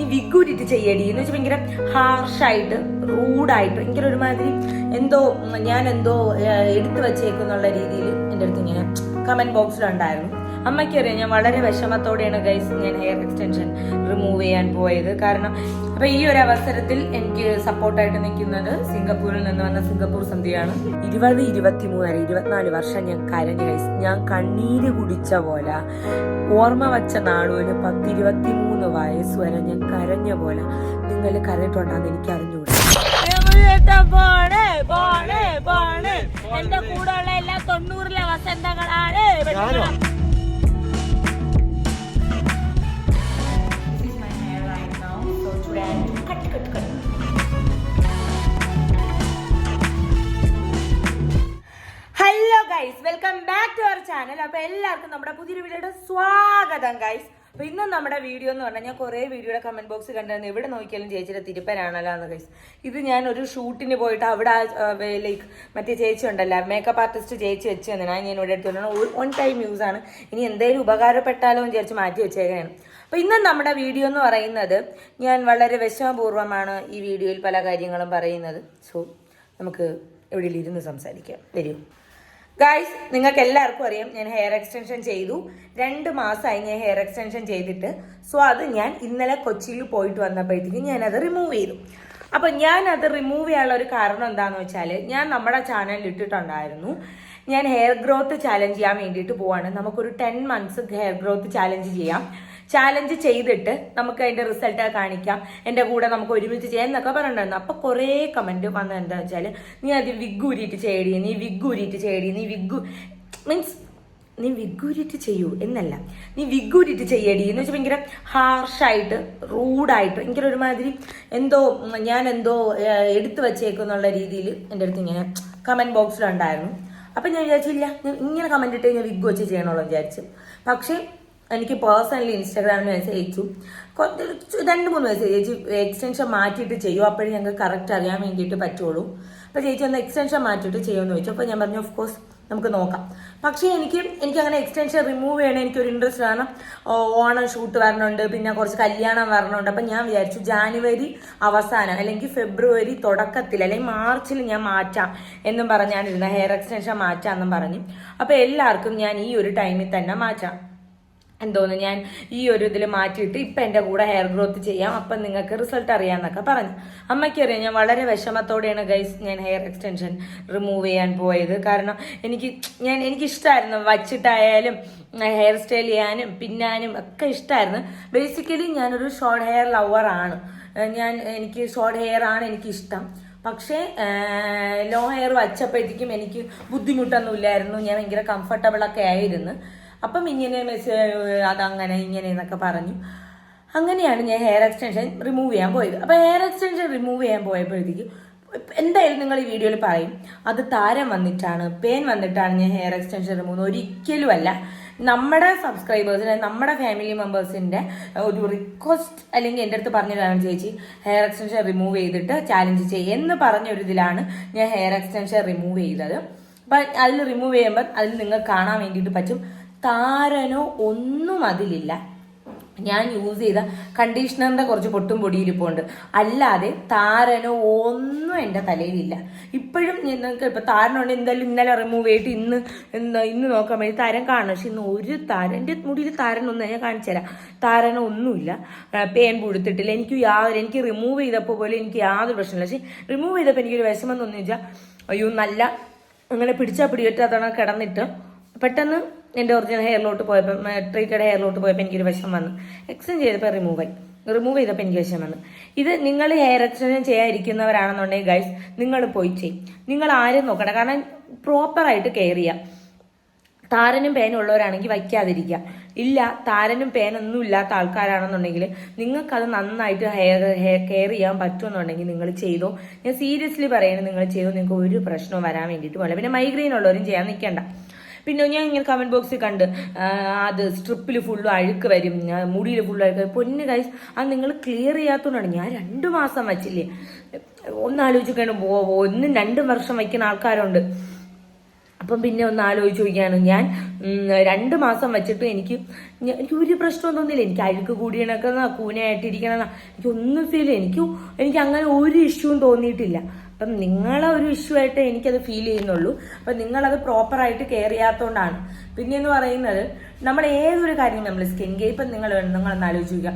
നീ വിഗൂരിട്ട് ചെയ്യടി. എന്ന് വെച്ചാൽ ഭയങ്കര ഹാർഷായിട്ട് റൂഡായിട്ട് ഭയങ്കര ഒരുമാതിരി എന്തോ ഞാൻ എന്തോ എടുത്തു വച്ചേക്കുന്നുള്ള രീതിയിൽ എന്റെ അടുത്ത് ഇങ്ങനെ കമന്റ് ബോക്സിലുണ്ടായിരുന്നു അമ്മയ്ക്കറിയാം ഞാൻ വളരെ വിഷമത്തോടെയാണ് ഗൈസ് ഞാൻ ഹെയർ എക്സ്റ്റൻഷൻ റിമൂവ് ചെയ്യാൻ പോയത്. കാരണം അപ്പൊ ഈ ഒരു അവസരത്തിൽ എനിക്ക് സപ്പോർട്ടായിട്ട് നിൽക്കുന്നത് സിംഗപ്പൂരിൽ നിന്ന് വന്ന സിംഗപ്പൂർ സന്ധ്യയാണ്. ഇരുപത് ഇരുപത്തി മൂന്നര ഇരുപത്തിനാല് വർഷം ഞാൻ കരഞ്ഞു ഗൈസ് ഞാൻ കണ്ണീര് കുടിച്ച പോലെ ഓർമ്മ വച്ച നാളുവിന് പത്തിരുപത്തി മൂന്ന് വയസ്സ് വരെ ഞാൻ കരഞ്ഞ പോലെ നിങ്ങൾ കരഞ്ഞിട്ടുണ്ടെന്ന് എനിക്ക് അറിഞ്ഞുകൂടി എന്റെ കൂടെ ഉള്ള എല്ലാ തൊണ്ണൂറിലെ വസന്തങ്ങളാണ്. ചാനൽ അപ്പൊ എല്ലാവർക്കും നമ്മുടെ പുതിയൊരു വീഡിയോയുടെ സ്വാഗതം ഗൈസ് അപ്പൊ ഇന്ന് നമ്മുടെ വീഡിയോ എന്ന് പറഞ്ഞാൽ ഞാൻ കുറേ വീഡിയോയുടെ കമന്റ് ബോക്സ് കണ്ടിരുന്നു. എവിടെ നോക്കിയാലും ചേച്ചിയുടെ തിരുപ്പനാണല്ലോ എന്ന് ഗൈസ് ഇത് ഞാൻ ഒരു ഷൂട്ടിന് പോയിട്ട് അവിടെ ലൈക്ക് മറ്റേ ചേച്ചി ഉണ്ടല്ലോ മേക്കപ്പ് ആർട്ടിസ്റ്റ് ചേച്ചി വെച്ച് തന്നിനാ. ഞാൻ ഇവിടെ എടുത്തു വൺ ടൈം യൂസ് ആണ്. ഇനി എന്തെങ്കിലും ഉപകാരപ്പെട്ടാലോ എന്ന് വിചാരിച്ച് മാറ്റി വെച്ചേക്കാണ് അപ്പൊ ഇന്ന് നമ്മുടെ വീഡിയോ എന്ന് പറയുന്നത് ഞാൻ വളരെ വിഷമപൂർവമാണ് ഈ വീഡിയോയിൽ പല കാര്യങ്ങളും പറയുന്നത്. സോ നമുക്ക് എവിടെയെങ്കിലും ഇരുന്ന് സംസാരിക്കാം. വരൂ. ഗായ്സ് നിങ്ങൾക്ക് എല്ലാവർക്കും അറിയാം ഞാൻ ഹെയർ എക്സ്റ്റൻഷൻ ചെയ്തു. രണ്ട് മാസമായി ഞാൻ ഹെയർ എക്സ്റ്റൻഷൻ ചെയ്തിട്ട്. സോ അത് ഞാൻ ഇന്നലെ കൊച്ചിയിൽ പോയിട്ട് വന്നപ്പോഴത്തേക്കും ഞാനത് റിമൂവ് ചെയ്തു. അപ്പൊ ഞാൻ അത് റിമൂവ് ചെയ്യാനുള്ള ഒരു കാരണം എന്താണെന്ന് വെച്ചാൽ ഞാൻ നമ്മുടെ ചാനലിൽ ഇട്ടിട്ടുണ്ടായിരുന്നു. ഞാൻ ഹെയർ ഗ്രോത്ത് ചാലഞ്ച് ചെയ്യാൻ വേണ്ടിയിട്ട് പോവാണ്. നമുക്കൊരു ten months hair growth challenge ചെയ്യാം. ചാലഞ്ച് ചെയ്തിട്ട് നമുക്ക് അതിന്റെ റിസൾട്ട് കാണിക്കാം. എന്റെ കൂടെ നമുക്ക് ഒരുമിച്ച് ചെയ്യാം എന്നൊക്കെ പറഞ്ഞിട്ടുണ്ടായിരുന്നു. അപ്പൊ കുറേ കമന്റ് വന്നത് എന്താ വെച്ചാൽ നീ അത് വിഗ് ഊരിയിട്ട് ചെയ്യടി നീ വിഗ് ഊരിയിട്ട് ചെയ്യടി നീ വിഗ് മീൻസ് നീ വിഗൂരിട്ട് ചെയ്യൂ എന്നല്ല. നീ വിഗൂരിട്ട് ചെയ്യടി എന്ന് വെച്ചാൽ ഭയങ്കര ഹാർഷായിട്ട് റൂഡായിട്ട് ഭയങ്കര ഒരുമാതിരി എന്തോ ഞാൻ എന്തോ എടുത്തു വച്ചേക്കുന്നുള്ള രീതിയിൽ എന്റെ അടുത്ത് ഇങ്ങനെ കമന്റ് ബോക്സിലുണ്ടായിരുന്നു അപ്പം ഞാൻ വിചാരിച്ചില്ല ഇങ്ങനെ കമന്റ് ഇട്ട് ഞാൻ വിഗ് വെച്ച് ചെയ്യണമല്ലോ വിചാരിച്ചു. പക്ഷേ എനിക്ക് പേഴ്സണലി ഇൻസ്റ്റാഗ്രാമിൽ മെസ്സേജ് അയച്ചു. രണ്ട് മൂന്ന് മെസ്സേജ് ചേച്ചി എക്സ്റ്റൻഷൻ മാറ്റിയിട്ട് ചെയ്യും. അപ്പോഴേ ഞങ്ങൾക്ക് കറക്റ്റ് അറിയാൻ വേണ്ടിയിട്ട് പറ്റുള്ളൂ. അപ്പോൾ ചേച്ചി ഒന്ന് എക്സ്റ്റൻഷൻ മാറ്റിയിട്ട് ചെയ്യുമെന്ന് ചോദിച്ചു. അപ്പോൾ ഞാൻ പറഞ്ഞു ഓഫ് കോഴ്സ് നമുക്ക് നോക്കാം. പക്ഷേ എനിക്ക് എനിക്ക് അങ്ങനെ എക്സ്റ്റൻഷൻ റിമൂവ് ചെയ്യണേ എനിക്കൊരു ഇൻട്രസ്റ്റ് കാരണം ഓണം ഷൂട്ട് വരണുണ്ട്. പിന്നെ കുറച്ച് കല്യാണം വരണുണ്ട്. അപ്പം ഞാൻ വിചാരിച്ചു ജാനുവരി അവസാനം അല്ലെങ്കിൽ ഫെബ്രുവരി തുടക്കത്തിൽ അല്ലെങ്കിൽ മാർച്ചിൽ ഞാൻ മാറ്റാം എന്നും പറഞ്ഞാണ് ഇരുന്നത്. ഹെയർ എക്സ്റ്റൻഷൻ മാറ്റാമെന്നും പറഞ്ഞു. അപ്പോൾ എല്ലാവർക്കും ഞാൻ ഈ ഒരു ടൈമിൽ തന്നെ മാറ്റാം. എന്തോന്ന് ഞാൻ ഈ ഒരു ഇതിൽ മാറ്റിയിട്ട് ഇപ്പം എന്റെ കൂടെ ഹെയർ ഗ്രോത്ത് ചെയ്യാം. അപ്പം നിങ്ങൾക്ക് റിസൾട്ട് അറിയാമെന്നൊക്കെ പറഞ്ഞു. അമ്മയ്ക്കറിയാം ഞാൻ വളരെ വിഷമത്തോടെയാണ് ഗൈസ് ഞാൻ ഹെയർ എക്സ്റ്റൻഷൻ റിമൂവ് ചെയ്യാൻ പോയത്. കാരണം എനിക്ക് ഞാൻ എനിക്കിഷ്ടമായിരുന്നു വച്ചിട്ടായാലും ഹെയർ സ്റ്റൈൽ ചെയ്യാനും പിന്നാനും ഒക്കെ ഇഷ്ടമായിരുന്നു ബേസിക്കലി ഞാനൊരു ഷോർട്ട് ഹെയർ ലവറാണ് ഞാൻ എനിക്ക് ഷോർട്ട് ഹെയർ ആണ് എനിക്കിഷ്ടം. പക്ഷേ ലോ ഹെയർ വച്ചപ്പോഴത്തേക്കും എനിക്ക് ബുദ്ധിമുട്ടൊന്നുമില്ലായിരുന്നു. ഞാൻ ഭയങ്കര കംഫർട്ടബിൾ ഒക്കെ ആയിരുന്നു. അപ്പം ഇങ്ങനെ മെസ്സേജ് അതങ്ങനെ ഇങ്ങനെ എന്നൊക്കെ പറഞ്ഞു. അങ്ങനെയാണ് ഞാൻ ഹെയർ എക്സ്റ്റൻഷൻ റിമൂവ് ചെയ്യാൻ പോയത്. അപ്പോൾ ഹെയർ എക്സ്റ്റൻഷൻ റിമൂവ് ചെയ്യാൻ പോയപ്പോഴത്തേക്ക് എന്തായാലും നിങ്ങൾ ഈ വീഡിയോയിൽ പറയും അത് താരം വന്നിട്ടാണ് പെയിൻ വന്നിട്ടാണ് ഞാൻ ഹെയർ എക്സ്റ്റൻഷൻ റിമൂവ് ഒരിക്കലും അല്ല നമ്മുടെ സബ്സ്ക്രൈബേഴ്സിന് നമ്മുടെ ഫാമിലി മെമ്പേഴ്സിന്റെ ഒരു റിക്വസ്റ്റ് അല്ലെങ്കിൽ എന്റെ അടുത്ത് പറഞ്ഞിട്ടാണ് ചേച്ചി ഹെയർ എക്സ്റ്റൻഷൻ റിമൂവ് ചെയ്തിട്ട് ചാലഞ്ച് ചെയ്യുക എന്ന് പറഞ്ഞ ഒരു ഇതിലാണ് ഞാൻ ഹെയർ എക്സ്റ്റൻഷൻ റിമൂവ് ചെയ്തത്. അപ്പം അതിൽ റിമൂവ് ചെയ്യുമ്പോൾ അതിൽ നിങ്ങൾ കാണാൻ വേണ്ടിയിട്ട് പറ്റും. താരനോ ഒന്നും അതിലില്ല. ഞാൻ യൂസ് ചെയ്ത കണ്ടീഷണറിന്റെ കുറച്ച് പൊട്ടും പൊടിയിരിപ്പുണ്ട് അല്ലാതെ താരനോ ഒന്നും എന്റെ തലയിലില്ല. ഇപ്പോഴും നിങ്ങൾക്ക് ഇപ്പൊ താരനുണ്ട് എന്തായാലും ഇന്നലെ റിമൂവ് ചെയ്തിട്ട് ഇന്ന് എന്താ ഇന്ന് നോക്കാൻ വേണ്ടി താരൻ കാണണം. പക്ഷെ ഇന്ന് ഒരു താരൻ എന്റെ മുടിയിൽ താരനൊന്നും ഞാൻ കാണിച്ചു തരാം. താരനോ ഒന്നുമില്ല. പേൻ കൊടുത്തിട്ടില്ല എനിക്ക് യാതൊരു എനിക്ക് റിമൂവ് ചെയ്തപ്പോൾ പോലും എനിക്ക് യാതൊരു പ്രശ്നമില്ല. പക്ഷെ റിമൂവ് ചെയ്തപ്പോൾ എനിക്കൊരു വിഷമം തോന്നി വെച്ചാൽ അയ്യോ നല്ല അങ്ങനെ പിടിച്ചാൽ പിടിപറ്റാത്തവണ കിടന്നിട്ട് പെട്ടെന്ന് എന്റെ ഒറിജിനൽ ഹെയറിലോട്ട് പോയപ്പോൾ ട്രീറ്റഡ് ഹെയറിലോട്ട് പോയപ്പോൾ എനിക്കൊരു വിഷം വന്നു. എക്സ്റ്റെൻഡ് ചെയ്തപ്പോൾ റിമൂവ് ആയി. റിമൂവ് ചെയ്തപ്പോൾ എനിക്ക് വിഷം വന്നു. ഇത് നിങ്ങൾ ഹെയർ എക്സ്റ്റൻഷൻ ചെയ്യാതിരിക്കുന്നവരാണെന്നുണ്ടെങ്കിൽ ഗൈസ് നിങ്ങൾ പോയി ചെയ്യും നിങ്ങൾ ആരും നോക്കണ്ട. കാരണം പ്രോപ്പറായിട്ട് കെയർ ചെയ്യാം. താരനും പേനും ഉള്ളവരാണെങ്കിൽ വയ്ക്കാതിരിക്കുക. ഇല്ല താരനും പേനൊന്നും ഇല്ലാത്ത ആൾക്കാരാണെന്നുണ്ടെങ്കിൽ നിങ്ങൾക്കത് നന്നായിട്ട് ഹെയർ ഹെയർ കെയർ ചെയ്യാൻ പറ്റുമെന്നുണ്ടെങ്കിൽ നിങ്ങൾ ചെയ്തോ. ഞാൻ സീരിയസ്ലി പറയുന്നത് നിങ്ങൾ ചെയ്തോ. നിങ്ങൾക്ക് ഒരു പ്രശ്നവും വരാൻ വേണ്ടിയിട്ട് പോലെ പിന്നെ മൈഗ്രെയിൻ ഉള്ളവരും ചെയ്യാൻ നിൽക്കേണ്ട പിന്നെ ഞാൻ ഇങ്ങനെ കമന്റ് ബോക്സിൽ കണ്ട് അത് സ്ട്രിപ്പിൽ ഫുള്ളും അഴുക്ക് വരും മുടിയിൽ ഫുള്ള് അഴുക്ക് വരും. പൊന്ന് കൈസ് അത് നിങ്ങൾ ക്ലിയർ ചെയ്യാത്തതുകൊണ്ടാണ് ഞാൻ രണ്ട് മാസം വച്ചില്ലേ. ഒന്നാലോചിക്കണം ഒന്നും രണ്ടും വർഷം വയ്ക്കുന്ന ആൾക്കാരുണ്ട്. അപ്പം പിന്നെ ഒന്ന് ആലോചിച്ച് നോക്കിയാണ്. ഞാൻ രണ്ട് മാസം വെച്ചിട്ട് എനിക്ക് എനിക്ക് ഒരു പ്രശ്നവും തോന്നിയില്ല. എനിക്ക് അഴുക്ക് കൂടിയണക്കെന്നാ കൂനയായിട്ടിരിക്കണമെന്നാ എനിക്കൊന്നും ഫീൽ എനിക്ക് എനിക്ക് അങ്ങനെ ഒരു ഇഷ്യൂവും തോന്നിയിട്ടില്ല. അപ്പം നിങ്ങളെ ഒരു ഇഷ്യൂ ആയിട്ട് എനിക്കത് ഫീൽ ചെയ്യുന്നുള്ളൂ. അപ്പം നിങ്ങളത് പ്രോപ്പറായിട്ട് കെയർ ചെയ്യാത്തതുകൊണ്ടാണ് പിന്നെ എന്ന് പറയുന്നത് നമ്മൾ ഏതൊരു കാര്യം നമ്മൾ സ്കിൻ കെയർ ഇപ്പം നിങ്ങൾ നിങ്ങൾ നിങ്ങളൊന്ന് ആലോചിക്കുക.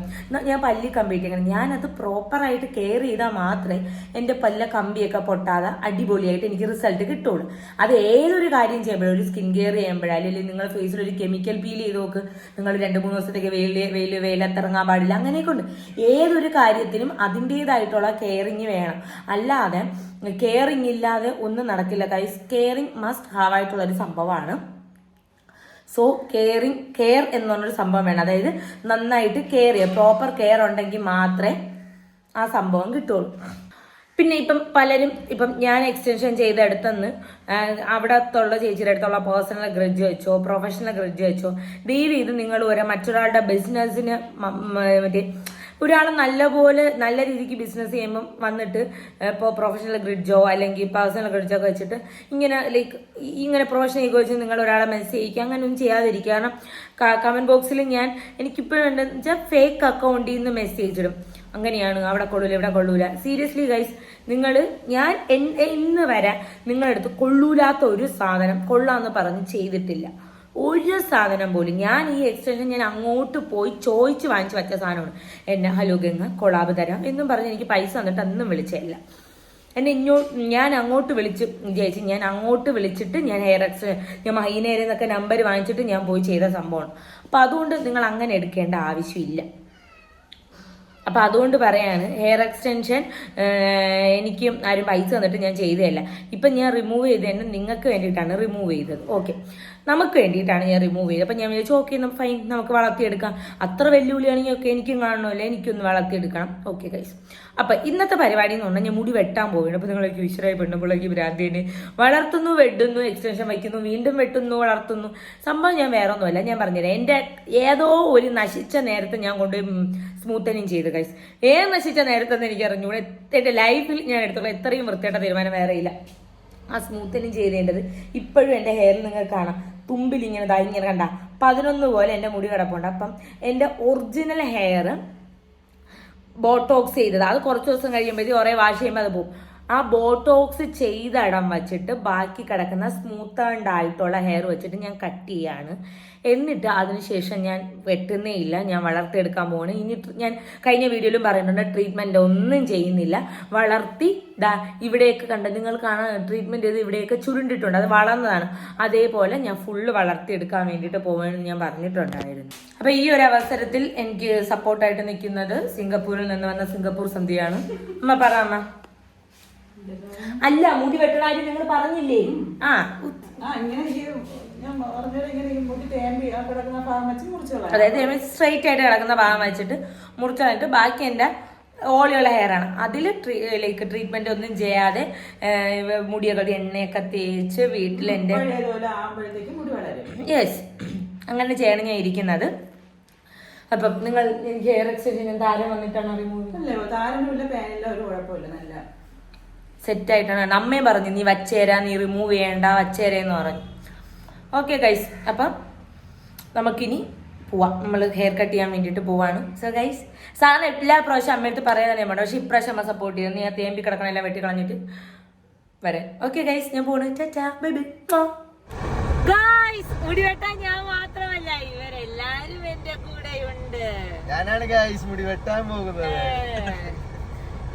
ഞാൻ പല്ലി കമ്പിയിട്ട് ചെയ്യണം. ഞാനത് പ്രോപ്പറായിട്ട് കെയർ ചെയ്താൽ മാത്രമേ എന്റെ പല്ല കമ്പിയൊക്കെ പൊട്ടാതെ അടിപൊളിയായിട്ട് എനിക്ക് റിസൾട്ട് കിട്ടുള്ളൂ. അത് ഏതൊരു കാര്യം ചെയ്യുമ്പോഴും ഒരു സ്കിൻ കെയർ ചെയ്യുമ്പോഴോ അല്ലെങ്കിൽ നിങ്ങൾ ഫേസിൽ ഒരു കെമിക്കൽ പീൽ ചെയ്ത് നോക്ക്. നിങ്ങൾ രണ്ട് മൂന്ന് ദിവസത്തേക്ക് വെയിൽ വെയിൽ വെയിലത്തിറങ്ങാൻ പാടില്ല. അങ്ങനെയൊക്കെ ഉണ്ട്. ഏതൊരു കാര്യത്തിനും അതിന്റേതായിട്ടുള്ള കെയറിങ് വേണം. അല്ലാതെ കെയറിങ് ഇല്ലാതെ ഒന്നും നടക്കില്ല. കൈസ് കെയറിങ് മസ്റ്റ് ഹാവ് ആയിട്ടുള്ള ഒരു സംഭവമാണ് സോ കെയറിങ് കെയർ എന്ന് പറഞ്ഞൊരു സംഭവം വേണം. അതായത് നന്നായിട്ട് കെയർ ചെയ്യുക. പ്രോപ്പർ കെയർ ഉണ്ടെങ്കിൽ മാത്രമേ ആ സംഭവം കിട്ടുള്ളൂ. പിന്നെ ഇപ്പം പലരും ഇപ്പം ഞാൻ എക്സ്റ്റൻഷൻ ചെയ്തെടുത്തെന്ന് അവിടത്തുള്ള ചേച്ചിയുടെ അടുത്തുള്ള പേഴ്സണൽ ഗ്രഡ്ജ് വെച്ചോ പ്രൊഫഷണൽ ഗ്രഡ്ജ് വെച്ചോ ഡീൽ ചെയ്ത് നിങ്ങൾ ഒരു മറ്റൊരാളുടെ ബിസിനസ്സിന് മറ്റേ ഒരാൾ നല്ലപോലെ നല്ല രീതിക്ക് ബിസിനസ് ചെയ്യുമ്പം വന്നിട്ട് ഇപ്പോൾ പ്രൊഫഷണൽ ഗ്രിഡ്ജോ അല്ലെങ്കിൽ പേഴ്സണൽ ഗ്രിഡ്ജോ ഒക്കെ വെച്ചിട്ട് ഇങ്ങനെ ലൈക്ക് ഇങ്ങനെ പ്രൊഫഷണൽ ഈഗോ വെച്ച് നിങ്ങൾ ഒരാളെ മെസ്സേജ് ചെയ്യിക്കുക അങ്ങനെ ഒന്നും ചെയ്യാതിരിക്കുക കാരണം കമന്റ് ബോക്സിൽ ഞാൻ എനിക്കിപ്പോഴും ഉണ്ടെന്ന് വെച്ചാൽ ഫേക്ക് അക്കൗണ്ടിൽ നിന്ന് മെസ്സേജ് ഇടും. അങ്ങനെയാണ് അവിടെ കൊള്ളൂല ഇവിടെ കൊള്ളൂല. സീരിയസ്ലി ഗൈസ് നിങ്ങൾ ഞാൻ ഇന്ന് വരെ നിങ്ങളെടുത്ത് കൊള്ളൂലാത്ത ഒരു സാധനം കൊള്ളാന്ന് പറഞ്ഞ് ചെയ്തിട്ടില്ല. ഒരു സാധനം പോലും. ഞാൻ ഈ എക്സ്റ്റൻഷൻ ഞാൻ അങ്ങോട്ട് പോയി ചോദിച്ച് വാങ്ങിച്ചു വെച്ച സാധനമാണ്. എന്നെ ഹലോ ഗംഗ കൊളാബ് തരാം എന്നും പറഞ്ഞ് എനിക്ക് പൈസ തന്നിട്ട് അന്നും വിളിച്ചില്ല. എന്നെ ഇങ്ങോ ഞാൻ അങ്ങോട്ട് വിളിച്ച് ചേച്ചി ഞാൻ അങ്ങോട്ട് വിളിച്ചിട്ട് ഞാൻ ഹെയർ എക്സ് ഞാൻ മൈനേരിൽ എന്നൊക്കെ നമ്പർ വാങ്ങിച്ചിട്ട് ഞാൻ പോയി ചെയ്ത സംഭവമാണ്. അപ്പം അതുകൊണ്ട് നിങ്ങൾ അങ്ങനെ എടുക്കേണ്ട ആവശ്യമില്ല. അപ്പം അതുകൊണ്ട് പറയാണ് ഹെയർ എക്സ്റ്റൻഷൻ എനിക്ക് ആരും പൈസ തന്നിട്ട് ഞാൻ ചെയ്തതല്ല. ഇപ്പം ഞാൻ റിമൂവ് ചെയ്ത് തന്നെ നിങ്ങൾക്ക് വേണ്ടിയിട്ടാണ് റിമൂവ് ചെയ്തത്. ഓക്കെ നമുക്ക് വേണ്ടിയിട്ടാണ് ഞാൻ റിമൂവ് ചെയ്തത്. അപ്പം ഞാൻ വിചാരിച്ചു ഓക്കെ ഫൈൻ നമുക്ക് വളർത്തിയെടുക്കാം. അത്ര വെല്ലുവിളിയാണെങ്കിൽ ഒക്കെ എനിക്കും കാണണമല്ലോ എനിക്കൊന്ന് വളർത്തിയെടുക്കണം. ഓക്കെ കൈസ് അപ്പം ഇന്നത്തെ പരിപാടി എന്ന് പറഞ്ഞാൽ ഞാൻ മുടി വെട്ടാൻ പോവുകയാണ്. അപ്പം നിങ്ങളൊക്കെ ഈശ്വരായി പെണ്ണുമ്പോഴേക്ക് ഭ്രാന്തിന് വളർത്തുന്നു വെട്ടുന്നു എക്സ്റ്റൻഷൻ വയ്ക്കുന്നു വീണ്ടും വെട്ടുന്നു വളർത്തുന്നു. സംഭവം ഞാൻ വേറെ ഒന്നുമല്ല ഞാൻ പറഞ്ഞുതരാം. എന്റെ ഏതോ ഒരു നശിച്ച നേരത്തെ ഞാൻ കൊണ്ടുപോയി സ്മൂത്തനിങ് ചെയ്ത് കൈസ് ഏ നശിച്ച നേരത്തെന്ന് എനിക്ക് അറിഞ്ഞൂടെ എന്റെ ലൈഫിൽ ഞാൻ എടുത്തുള്ള എത്രയും വൃത്തിയായിട്ട തീരുമാനം വേറെ ഇല്ല. ആ സ്മൂത്തനിങ് ചെയ്തേണ്ടത് ഇപ്പോഴും എന്റെ ഹെയറിൽ നിങ്ങൾക്ക് കാണാം. തുമ്പിൽ ഇങ്ങനെ ദാ ഇങ്ങനെ കണ്ട. പതിനൊന്ന് പോലെ എന്റെ മുടി കിടപ്പുണ്ട്. അപ്പം എന്റെ ഒറിജിനൽ ഹെയർ ബോട്ടോക്സ് ചെയ്തത്. അത് കുറച്ച് ദിവസം കഴിയുമ്പോഴത്തേക്ക് കുറേ വാഷ് ചെയ്യുമ്പോൾ അത് പോകും ആ ബോട്ടോക്സ് ചെയ്ത ഇടം വെച്ചിട്ട് ബാക്കി കിടക്കുന്ന സ്മൂത്ത് ആൻഡ് ആയിട്ടുള്ള ഹെയർ വെച്ചിട്ട് ഞാൻ കട്ട് ചെയ്യാണ്. എന്നിട്ട് അതിനുശേഷം ഞാൻ വെട്ടുന്നേ ഇല്ല. ഞാൻ വളർത്തിയെടുക്കാൻ പോവാണ് ഇനി ഞാൻ കഴിഞ്ഞ വീഡിയോയിലും പറയുന്നുണ്ട് ട്രീറ്റ്മെന്റ് ഒന്നും ചെയ്യുന്നില്ല. വളർത്തി ദാ ഇവിടെയൊക്കെ കണ്ട നിങ്ങൾ കാണാൻ ട്രീറ്റ്മെന്റ് ചെയ്ത് ഇവിടെയൊക്കെ ചുരുണ്ടിട്ടുണ്ട്. അത് വളർന്നതാണ്. അതേപോലെ ഞാൻ ഫുള്ള് വളർത്തിയെടുക്കാൻ വേണ്ടിയിട്ട് പോവാണെന്ന് ഞാൻ പറഞ്ഞിട്ടുണ്ടായിരുന്നു. അപ്പോൾ ഈ ഒരു അവസരത്തിൽ എനിക്ക് സപ്പോർട്ടായിട്ട് നിൽക്കുന്നത് സിംഗപ്പൂരിൽ നിന്ന് വന്ന സിംഗപ്പൂർ സന്ധ്യയാണ്. അമ്മ പറ അമ്മ. അല്ല മുടി വെട്ടണ കാര്യം നിങ്ങൾ പറഞ്ഞില്ലേ? ആ. അതായത് സ്ട്രൈറ്റ് ആയിട്ട് കിടക്കുന്ന ഭാഗം വെച്ചിട്ട് മുറിച്ചിട്ട് ബാക്കി എന്റെ ഓളിയുള്ള ഹെയർ ആണ്. അതിൽ ലൈക്ക് ട്രീറ്റ്മെന്റ് ഒന്നും ചെയ്യാതെ മുടിയൊക്കെ എണ്ണയൊക്കെ തേച്ച് വീട്ടിൽ എന്റെ വളരും. യെസ് അങ്ങനെ ചെയ്യണം ഞാൻ ഇരിക്കുന്നത്. അപ്പം നിങ്ങൾ എനിക്ക് ഹെയർ എക്സ്റ്റൻഷൻ താരം വന്നിട്ടാണ് അല്ലേ പാനില്ല പേനില്ല ഒരു കുഴപ്പമില്ല. നല്ല സെറ്റ് ആയിട്ടാണ് അമ്മയും പറഞ്ഞു നീ വച്ചേരാ നീ റിമൂവ് ചെയ്യണ്ട വച്ചേരേന്ന് പറഞ്ഞു. ഓക്കെ ഗൈസ് അപ്പം നമുക്കിനി പോവാം. നമ്മൾ ഹെയർ കട്ട് ചെയ്യാൻ വേണ്ടിയിട്ട് പോവാണ്. സോ ഗൈസ് സാറിന് എല്ലാ പ്രാവശ്യം അമ്മയടുത്ത് പറയാൻ തന്നെ പക്ഷേ ഇപ്രാവശ്യം അമ്മ സപ്പോർട്ട് ചെയ്തു. നീ ആ തേമ്പി കിടക്കണെല്ലാം വെട്ടി കളഞ്ഞിട്ട് വരെ. ഓക്കെ ഗൈസ് ഞാൻ പോണു. ചാ ബൈ ബൈ ഗൈസ് മുടി വെട്ടാൻ ഞാൻ മാത്രമല്ല ഇവരെല്ലാരും എന്റെ കൂടെയുണ്ട്. ഉണ്ട് ഞാനാണ് ഗായ്സ് മുടി വെട്ടാൻ പോകുന്നത്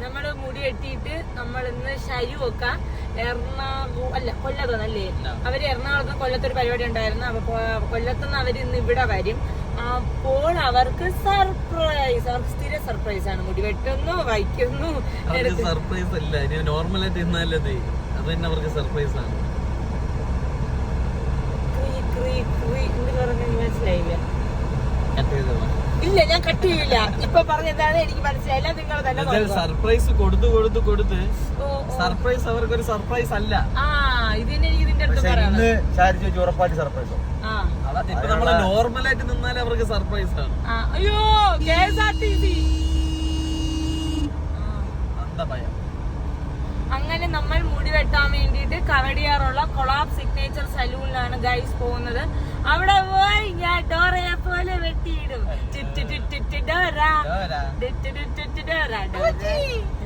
നമ്മൾ മുടി വെട്ടിയിട്ട് നമ്മൾ ഇന്ന് ശരുവൊക്ക എറണാകുളം അല്ല കൊല്ലത്തുനിന്നല്ലേ അവർ എറണാകുളത്ത് കൊല്ലത്തൊരു പരിപാടി ഉണ്ടായിരുന്നു. അപ്പൊ കൊല്ലത്ത് കൊല്ലത്തുനിന്ന് അവർ ഇന്ന് ഇവിടെ വരും. അപ്പോൾ അവർക്ക് സർപ്രൈസ് അവർക്ക് സ്ഥിര സർപ്രൈസ് ആണ്. മുടി വെട്ടുന്നു വയ്ക്കുന്നു. സർപ്രൈസ് അല്ല. നോർമൽ ആയിട്ട് തിന്നാലത് അത് തന്നെ അവർക്ക് സർപ്രൈസ് ആണ്. മനസ്സിലായില്ല? ഇല്ല ഞാൻ കട്ട് ചെയ്യില്ല ഇപ്പൊ പറഞ്ഞതാണ് എനിക്ക് മനസ്സിലായില്ല നിങ്ങൾ തന്നെ സർപ്രൈസ് കൊടുത്ത്. സർപ്രൈസ് അവർക്ക് ഒരു സർപ്രൈസ് അല്ല. ആ ഇത് തന്നെ എനിക്ക് ഇതിന്റെ അടുത്ത് പക്ഷെ പറയണം. ഇന്ന് ഉറപ്പായിട്ട് സർപ്രൈസോ ആ. അതാ ഇപ്പൊ നമ്മൾ നോർമലായിട്ട് നിന്നാലേ അവർക്ക് സർപ്രൈസ് ആണ്. അയ്യോ K S R T C. ഭയം അങ്ങനെ നമ്മൾ മുടി വെട്ടാൻ വേണ്ടിയിട്ട് കവടിയാറുള്ള കൊളാബ് സിഗ്നേച്ചർ സലൂണിലാണ് ഗൈസ് പോകുന്നത്. അവിടെ പോയി ഞാൻ ഡോറയെ പോലെ വെട്ടിയിടും. ചുറ്റു ചുറ്റു ഡോറ. ചുറ്റു ചുറ്റു ഡോറ. ഡോറ.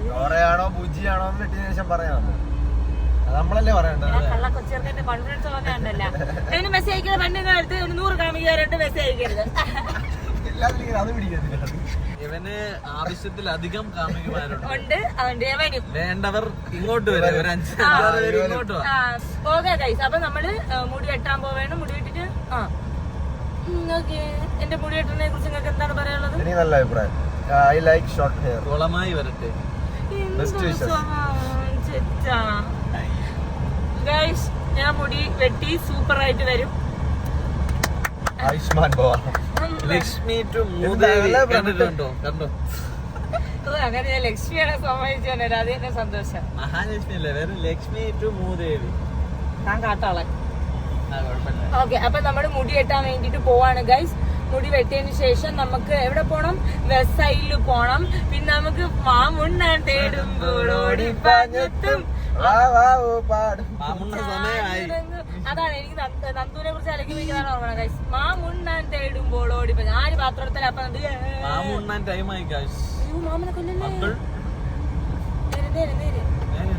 ചോറയാണോ ബുജിയാണോ എന്ന് ഇട്ടതിന് ശേഷം പറയാം നമ്മളല്ലേ പറയണ്ടത്? ആ കള്ള കൊച്ചിയർക്കന്റെ കോൺഫിഡൻസ് തോന്നുന്നുണ്ടല്ല അതിന് മെസ്സേജ് അയക്കുന്ന പെണ്ണിന്റെ അടുത്ത് ഒരു നൂറ് കാമികാരായിട്ട് മെസ്സേജ് അയക്കരുത്. ഇവന് ആവശ്യത്തിലധികം കാമുകിമാരുണ്ട്. വേണ്ടവർ ഇങ്ങോട്ട് വരാം ഇങ്ങോട്ട് പോകാം ഗൈസ് അപ്പൊ നമ്മൾ മുടി വെട്ടാൻ പോവേണം മുടി ആ. എന്റെ മുടി വെട്ടുന്നതിനെ കുറിച്ച് നിങ്ങൾക്ക് എന്താണ് പറയാനുള്ളത്? എനിക്ക് നല്ല അഭിപ്രായം. ഐ ലൈക്ക് ഷോർട്ട് ഹെയർ കുളമായി വരട്ടെ. Best wishes. ഗൈസ് ഞാൻ മുടി വെട്ടി സൂപ്പർ ആയിട്ട് വരും. ആയുഷ്മാൻ ഭവ ലക്ഷ്മി ടു മൂദേവി. കണ്ടിട്ടുണ്ടോ? കണ്ടോ? അങ്ങനെ ഞാൻ ലക്ഷ്മിയാണ് സമ്മതിച്ചു അത് തന്നെ സന്തോഷം. മഹാലക്ഷ്മി അല്ലേ? വേറെ ലക്ഷ്മി ടു മൂദേവി. ഞാൻ കാട്ടാളെ ഓക്കെ അപ്പൊ നമ്മൾ മുടി വെട്ടാൻ വേണ്ടിട്ട് പോവാണ് ഗൈസ് മുടി വെട്ടിയതിനു ശേഷം നമുക്ക് എവിടെ പോണം? വെസ്റ്റ് സൈഡിൽ പോണം. പിന്നെ നമുക്ക് മാമുണ്ണാൻ തേടുമ്പോൾ ഓടിപ്പാഞ്ഞെത്തും വാ വാ ഓ പാടും. മാമുണ്ണ സമയമായി. അതാണ് എനിക്ക് നന്ദൂനെ നന്ദുവിനെ കുറിച്ച് അല്ലെങ്കിൽ ഓർമ്മ ഗൈസ് മാമുണ്ണാൻ തേടുമ്പോൾ ഓടി ആര് പാത്രത്തില അപ്പൊ. മാമുണ്ണാൻ ടൈമായി കാശ് അയ്യോ, മാമനെ കൊല്ലല്ലേ മക്കൾ. നേരെ. നേരെ നേരെ.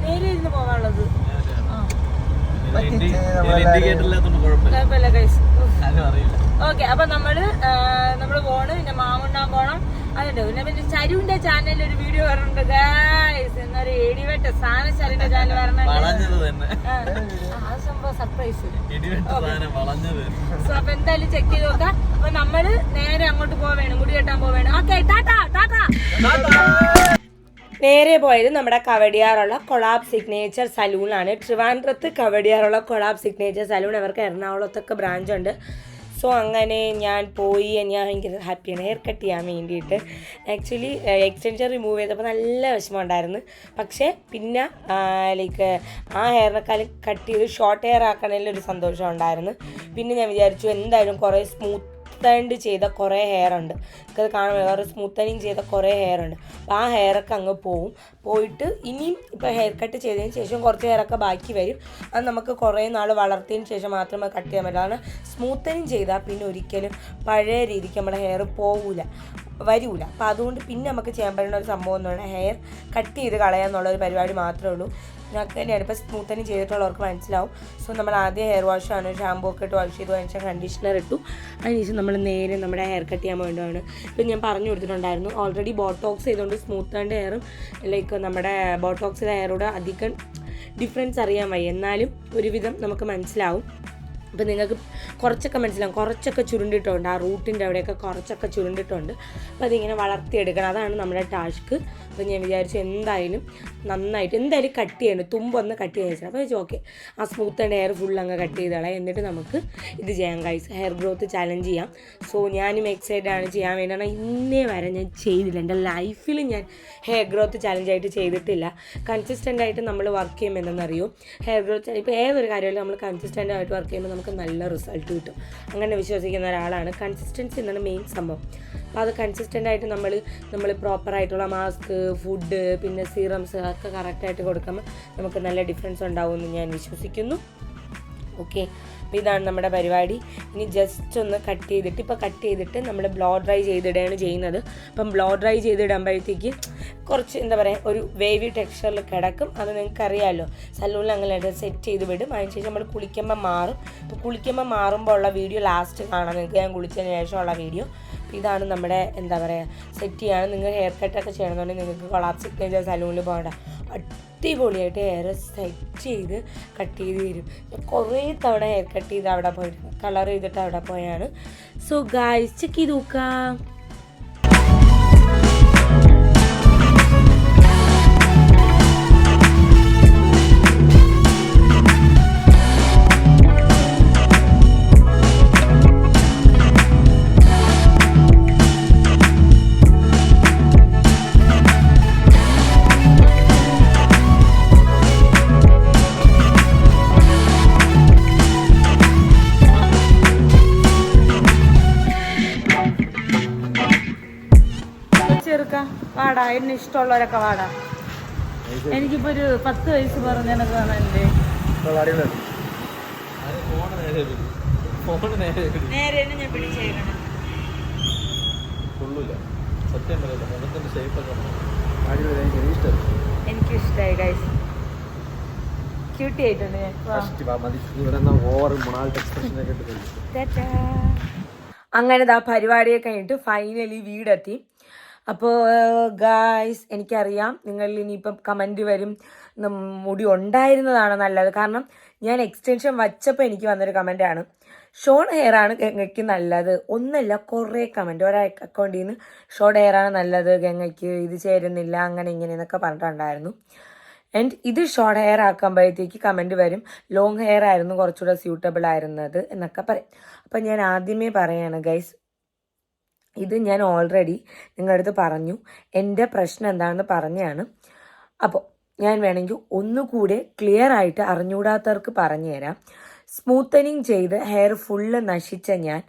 നേരെ ഇരുന്ന് പോകാനുള്ളത് ആ ഇൻഡിക്കേറ്റർ ഇല്ലാത്തോണ്ട് കുഴപ്പമില്ല കുഴപ്പമില്ല ഗൈസ് ആരും അറിയില്ല ഓക്കെ അപ്പൊ നമ്മൾ നമ്മൾ പോണ്. പിന്നെ മാമുണ്ടാൻ പോണം. അതുണ്ട്. പിന്നെ പിന്നെ ചരുവിന്റെ ചാനലിൽ ഒരു വീഡിയോ വരണുണ്ട് ഗായ്സ് എന്നൊരു ഏടിവെട്ട സാധന ചരുവിന്റെ ചാനൽ ആ, സംഭവം സർപ്രൈസ് ഇടിവെട്ട് സോ അപ്പൊ എന്തായാലും ചെക്ക് ചെയ്ത് നോക്കാം. അപ്പൊ നമ്മൾ നേരെ അങ്ങോട്ട് പോവേണം. മുടി കെട്ടാൻ പോവേണം. ഓക്കെ ടാറ്റാ. ടാറ്റാ! നേരെ പോയത് നമ്മുടെ കവടിയാറുള്ള കൊളാബ് സിഗ്നേച്ചർ സലൂണാണ് ട്രിവാൻഡ്രത്ത് കവടിയാറുള്ള കൊളാബ് സിഗ്നേച്ചർ സലൂൺ അവർക്ക് എറണാകുളത്തൊക്കെ ബ്രാഞ്ച് ഉണ്ട്. സോ അങ്ങനെ ഞാൻ പോയി. ഞാൻ ഭയങ്കര ഹാപ്പിയാണ് ഹെയർ കട്ട് ചെയ്യാൻ വേണ്ടിയിട്ട്. ആക്ച്വലി എക്സ്റ്റൻഷൻ റിമൂവ് ചെയ്തപ്പോൾ നല്ല വിഷമമുണ്ടായിരുന്നു. പക്ഷേ പിന്നെ ലൈക്ക് ആ ഹെയറിനെക്കാളും കട്ട് ചെയ്ത് ഷോർട്ട് ഹെയർ ആക്കണതിൽ ഒരു സന്തോഷം ഉണ്ടായിരുന്നു പിന്നെ ഞാൻ വിചാരിച്ചു എന്തായാലും കുറേ സ്മൂത്ത് സ്മൂത്തൻഡ് ചെയ്ത കുറേ ഹെയർ ഉണ്ട്. അത് കാണാൻ വേറെ സ്മൂത്തനിങ് ചെയ്ത കുറേ ഹെയർ ഉണ്ട്. അപ്പോൾ ആ ഹെയറൊക്കെ അങ്ങ് പോവും. പോയിട്ട് ഇനിയും ഇപ്പോൾ ഹെയർ കട്ട് ചെയ്തതിന് ശേഷം കുറച്ച് ഹെയറൊക്കെ ബാക്കി വരും. അത് നമുക്ക് കുറേ നാൾ വളർത്തിയതിന് ശേഷം മാത്രമേ കട്ട് ചെയ്യാൻ പറ്റൂ കാരണം സ്മൂത്തനിങ് ചെയ്താൽ പിന്നെ ഒരിക്കലും പഴയ രീതിക്ക് നമ്മുടെ ഹെയർ പോവില്ല വരൂല. അപ്പോൾ അതുകൊണ്ട് പിന്നെ നമുക്ക് ചെയ്യാൻ പറ്റുന്ന ഒരു സംഭവം എന്ന് പറഞ്ഞാൽ ഹെയർ കട്ട് ചെയ്ത് കളയാന്നുള്ള ഒരു പരിപാടി മാത്രമേ ഉള്ളൂ. ഞങ്ങൾക്ക് ഇപ്പോൾ തന്നെ ചെയ്തിട്ടുള്ളവർക്ക് മനസ്സിലാവും. സോ നമ്മൾ ആദ്യം ഹെയർ വാഷാണ് ഷാമ്പൂ ഒക്കെ ഇട്ട് വാഷ് ചെയ്ത് വാങ്ങിച്ച കണ്ടീഷണർ ഇട്ടു. അതിനുശേഷം നമ്മൾ നേരെ നമ്മുടെ ഹെയർ കട്ട് ചെയ്യാൻ വേണ്ടിയാണ്. ഇപ്പം ഞാൻ പറഞ്ഞു കൊടുത്തിട്ടുണ്ടായിരുന്നു ഓൾറെഡി ബോട്ടോക്സ് ചെയ്തുകൊണ്ട് സ്മൂത്ത് ആൻഡ് ഹെയറും ലൈക്ക് നമ്മുടെ ബോട്ടോക്സ് ചെയ്ത ഹെയറോട് അധികം ഡിഫറൻസ് അറിയാൻ വയ്യ. എന്നാലും ഒരുവിധം നമുക്ക് മനസ്സിലാവും. അപ്പോൾ നിങ്ങൾക്ക് കുറച്ചൊക്കെ മനസ്സിലാവും. കുറച്ചൊക്കെ ചുരുണ്ടിട്ടുണ്ട്. ആ റൂട്ടിന്റെ അവിടെയൊക്കെ കുറച്ചൊക്കെ ചുരുണ്ടിട്ടുണ്ട്. അപ്പോൾ അതിങ്ങനെ വളർത്തിയെടുക്കണം. അതാണ് നമ്മുടെ ടാസ്ക്. അപ്പോൾ ഞാൻ വിചാരിച്ചു എന്തായാലും നന്നായിട്ട് എന്തായാലും കട്ട് ചെയ്യണം. തുമ്പൊന്ന് കട്ട് ചെയ്യാൻ വെച്ചാൽ അപ്പോൾ വെച്ചാൽ ഓക്കെ. ആ സ്മൂത്ത് ആൻഡ് ഹെയർ ഫുൾ അങ്ങ് കട്ട് ചെയ്തോളാം എന്നിട്ട് നമുക്ക് ഇത് ചെയ്യാം ഗൈസ് ഹെയർ ഗ്രോത്ത് ചലഞ്ച് ചെയ്യാം. സോ ഞാനും എക്സൈറ്റഡ് ആണ് ചെയ്യാൻ വേണ്ടിയാണ് ഇന്നേ വരെ ഞാൻ ചെയ്തില്ല. എന്റെ ലൈഫിൽ ഞാൻ ഹെയർ ഗ്രോത്ത് ചലഞ്ചായിട്ട് ചെയ്തിട്ടില്ല. കൺസിസ്റ്റന്റ് ആയിട്ട് നമ്മൾ വർക്ക് ചെയ്യുമ്പോൾ എന്തെന്നറിയോ ഹെയർ ഗ്രോത്ത് ഇപ്പോൾ ഏതൊരു കാര്യമായാലും നമ്മൾ കൺസിസ്റ്റന്റ് ആയിട്ട് വർക്ക് ചെയ്യുമ്പോൾ നമുക്ക് നല്ല റിസൾട്ട് കിട്ടും. അങ്ങനെ വിശ്വസിക്കുന്ന ഒരാളാണ് കൺസിസ്റ്റൻസി എന്നാണ് മെയിൻ സംഭവം. അപ്പോൾ അത് കൺസിസ്റ്റന്റ് ആയിട്ട് നമ്മൾ നമ്മൾ പ്രോപ്പറായിട്ടുള്ള മാസ്ക് ഫുഡ് പിന്നെ സീറംസ് ഒക്കെ കറക്റ്റായിട്ട് കൊടുക്കുമ്പോൾ നമുക്ക് നല്ല ഡിഫറൻസ് ഉണ്ടാവുമെന്ന് ഞാൻ വിശ്വസിക്കുന്നു. ഓക്കെ അപ്പോൾ ഇതാണ് നമ്മുടെ പരിപാടി. ഇനി ജസ്റ്റ് ഒന്ന് കട്ട് ചെയ്തിട്ട് ഇപ്പോൾ കട്ട് ചെയ്തിട്ട് നമ്മൾ ബ്ലോ ഡ്രൈ ചെയ്തിടുകയാണ് ചെയ്യുന്നത്. അപ്പം ബ്ലോ ഡ്രൈ ചെയ്തിടുമ്പോഴത്തേക്ക് കുറച്ച് എന്താ പറയുക ഒരു വേവി ടെക്സ്ചറിൽ കിടക്കും. അത് നിങ്ങൾക്ക് അറിയാമല്ലോ സലൂണിൽ അങ്ങനെ സെറ്റ് ചെയ്ത് വിടും. അതിനുശേഷം നമ്മൾ കുളിക്കുമ്പോൾ മാറും. അപ്പോൾ കുളിക്കുമ്പോൾ മാറുമ്പോൾ ഉള്ള വീഡിയോ ലാസ്റ്റ് കാണാം. നിങ്ങൾക്ക് ഞാൻ കുളിച്ചതിന് ശേഷമുള്ള വീഡിയോ ഇതാണ് നമ്മുടെ എന്താ പറയുക സെറ്റ് ചെയ്യാണ്. നിങ്ങൾ ഹെയർ കട്ടൊക്കെ ചെയ്യണമെന്നുണ്ടെങ്കിൽ നിങ്ങൾക്ക് കൊളാപ്സ് സിഗ്നേച്ചർ സലൂണിൽ പോകണ്ട. അടിപൊളിയായിട്ട് ഹെയർ സെറ്റ് ചെയ്ത് കട്ട് ചെയ്ത് തരും. കുറേ തവണ ഹെയർ കട്ട് ചെയ്ത് അവിടെ പോയിട്ട് കളർ ചെയ്തിട്ട് അവിടെ പോയാണ്. സോ ഗായ്സ് ചെക്ക് ചെയ്ത് നോക്കാം. ചെറുക്ക വാടാ എന്നെ ഇഷ്ടമുള്ളവരൊക്കെ വാടാ. എനിക്കിപ്പോ ഒരു പത്ത് വയസ്സ് കാണാനില്ലേ അത് നേരെ ഞാൻ പിടിച്ചേക്കണം ഗൈസ് ക്യൂട്ടി ആയിട്ടുണ്ട് ഞാൻ. ഫസ്റ്റ് വാ മതി. ഇവിടെ ഓവർ മൊണാൾട്ട് എക്സ്പ്രഷൻ ഒക്കെ ഇട്ട് അങ്ങനെ ദാ പരിപാടിയൊക്കെ കഴിഞ്ഞിട്ട് ഫൈനലി വീടെത്തി. അപ്പോൾ ഗായ്സ് എനിക്കറിയാം നിങ്ങൾ ഇനിയിപ്പം കമന്റ് വരും. മുടി ഉണ്ടായിരുന്നതാണ് നല്ലത്? കാരണം ഞാൻ എക്സ്റ്റൻഷൻ വച്ചപ്പോൾ എനിക്ക് വന്നൊരു കമന്റാണ് ഷോൺ ഹെയർ ആണ് ഗംഗയ്ക്ക് നല്ലത്. ഒന്നല്ല കുറേ കമന്റ് ഒരാ അക്കൗണ്ടിൽ നിന്ന് ഷോർട്ട് ഹെയർ ആണ് നല്ലത് ഗംഗയ്ക്ക് ഇത് ചേരുന്നില്ല അങ്ങനെ ഇങ്ങനെ എന്നൊക്കെ പറഞ്ഞിട്ടുണ്ടായിരുന്നു. ആൻഡ് ഇത് ഷോർട്ട് ഹെയർ ആക്കുമ്പോഴത്തേക്ക് കമന്റ് വരും. ലോങ് ഹെയർ ആയിരുന്നു കുറച്ചുകൂടെ സ്യൂട്ടബിൾ ആയിരുന്നത് എന്നൊക്കെ പറയും. അപ്പം ഞാൻ ആദ്യമേ പറയാണ് ഗൈസ് ഇത് ഞാൻ ഓൾറെഡി നിങ്ങളുടെ അടുത്ത് പറഞ്ഞു. എന്റെ പ്രശ്നം എന്താണെന്ന് പറഞ്ഞാണ്. അപ്പോൾ ഞാൻ വേണമെങ്കിൽ ഒന്നുകൂടെ ക്ലിയർ ആയിട്ട് അറിഞ്ഞുകൂടാത്തവർക്ക് പറഞ്ഞു തരാം സ്മൂത്തനിങ് ചെയ്ത് ഹെയർ ഫുള്ള് നശിച്ച ഞാൻ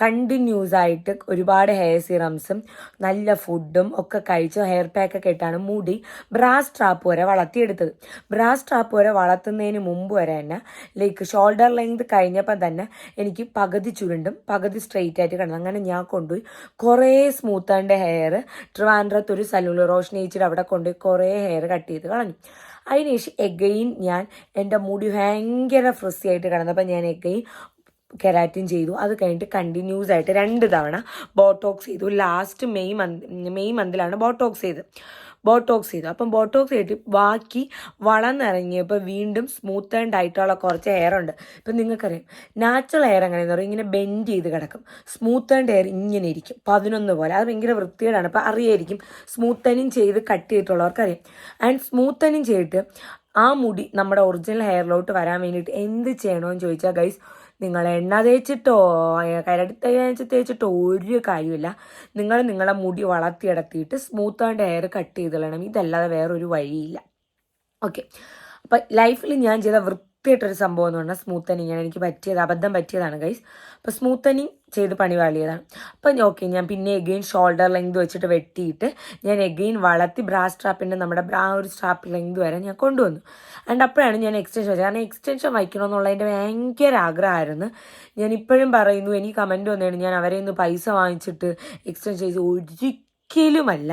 കണ്ടിന്യൂസ് ആയിട്ട് ഒരുപാട് ഹെയർ സിറംസും നല്ല ഫുഡും ഒക്കെ കഴിച്ച് ഹെയർ പാക്കൊക്കെ ഇട്ടാണ് മുടി ബ്രാസ് ട്രാപ്പ് വരെ വളർത്തിയെടുത്തത്. ബ്രാസ് ട്രാപ്പ് വരെ വളർത്തുന്നതിന് മുമ്പ് വരെ തന്നെ ലൈക്ക് ഷോൾഡർ ലെങ്ത് കഴിഞ്ഞപ്പം തന്നെ എനിക്ക് പകുതി ചുരുണ്ടും പകുതി സ്ട്രെയിറ്റ് ആയിട്ട് കിടന്നു. അങ്ങനെ ഞാൻ കൊണ്ടുപോയി കുറേ സ്മൂത്താന്റെ ഹെയർ ട്രിവാൻഡ്രത്ത് ഒരു സലൂൺ റോഷനേച്ചിയുടെ അവിടെ കൊണ്ടുപോയി കുറേ ഹെയർ കട്ട് ചെയ്ത് കളഞ്ഞു. അതിനുശേഷം എഗെയിൻ ഞാൻ എന്റെ മുടി ഭയങ്കര ഫ്രസ്സി ആയിട്ട് കിടന്നപ്പോൾ ഞാൻ എഗെയിൻ കെരാറ്റിൻ ചെയ്തു. അത് കഴിഞ്ഞിട്ട് കണ്ടിന്യൂസ് ആയിട്ട് രണ്ട് തവണ ബോട്ടോക്സ് ചെയ്തു. ലാസ്റ്റ് മെയ് മന്ത് മെയ് മന്തിലാണ് ബോട്ടോക്സ് ചെയ്തത്. ബോട്ടോക്സ് ചെയ്തു. അപ്പം ബോട്ടോക്സ് ചെയ്തിട്ട് ബാക്കി വളർന്നിറങ്ങിയപ്പോൾ വീണ്ടും സ്മൂത്ത് ആൻഡ് ആയിട്ടുള്ള കുറച്ച് എയർ ഉണ്ട്. ഇപ്പം നിങ്ങൾക്കറിയാം നാച്ചുറൽ എയർ എങ്ങനെയെന്ന് പറയും? ഇങ്ങനെ ബെൻഡ് ചെയ്ത് കിടക്കും. സ്മൂത്ത് ആൻഡ് എയർ ഇങ്ങനെ ഇരിക്കും. പതിനൊന്ന് പോലെ. അത് ഭയങ്കര വൃത്തികേടാണ്. അപ്പം അറിയായിരിക്കും സ്മൂത്തനിങ് ചെയ്ത് കട്ട് ചെയ്തിട്ടുള്ളവർക്ക് അറിയാം ആൻഡ് സ്മൂത്തനിങ് ചെയ്തിട്ട് ആ മുടി നമ്മുടെ ഒറിജിനൽ ഹെയറിലോട്ട് വരാൻ വേണ്ടിയിട്ട് എന്ത് ചെയ്യണമെന്ന് ചോദിച്ചാൽ ഗൈസ് നിങ്ങൾ എണ്ണ തേച്ചിട്ടോ കരടി തേച്ച് തേച്ചിട്ടോ ഒരു കാര്യമില്ല നിങ്ങൾ നിങ്ങളുടെ മുടി വളർത്തിയെടുത്തിയിട്ട് സ്മൂത്ത് ആൻഡ് ഹെയർ കട്ട് ചെയ്തിടണം ഇതല്ലാതെ വേറൊരു വഴിയില്ല. ഓക്കെ അപ്പം ലൈഫിൽ ഞാൻ ചെയ്ത വൃത്തിയായിട്ടൊരു സംഭവം എന്ന് പറഞ്ഞാൽ സ്മൂത്തനിങ് എനിക്ക് പറ്റിയത് അബദ്ധം പറ്റിയതാണ് ഗൈസ് അപ്പോൾ സ്മൂത്തനിങ് ചെയ്ത് പണി വാളിയതാണ് അപ്പം ഓക്കെ ഞാൻ പിന്നെ എഗെയിൻ ഷോൾഡർ ലെങ്ത് വെച്ചിട്ട് വെട്ടിയിട്ട് ഞാൻ എഗെയിൻ വളർത്തി ബ്രാ സ്ട്രാപ്പിന്റെ നമ്മുടെ ബ്രാ ഒരു സ്ട്രാപ്പ് ലെങ്ത് വരെ ഞാൻ കൊണ്ടുവന്നു. ആൻഡ് അപ്പോഴാണ് ഞാൻ എക്സ്റ്റൻഷൻ വെച്ചത്. കാരണം എക്സ്റ്റൻഷൻ വയ്ക്കണമെന്നുള്ളതിന്റെ ഭയങ്കര ആഗ്രഹമായിരുന്നു. ഞാൻ ഇപ്പോഴും പറയുന്നു എനിക്ക് കമന്റ് വന്നതാണ് ഞാൻ അവരെ ഒന്ന് പൈസ വാങ്ങിച്ചിട്ട് എക്സ്റ്റൻഷൻ ചെയ്ത് ഒരിക്കലുമല്ല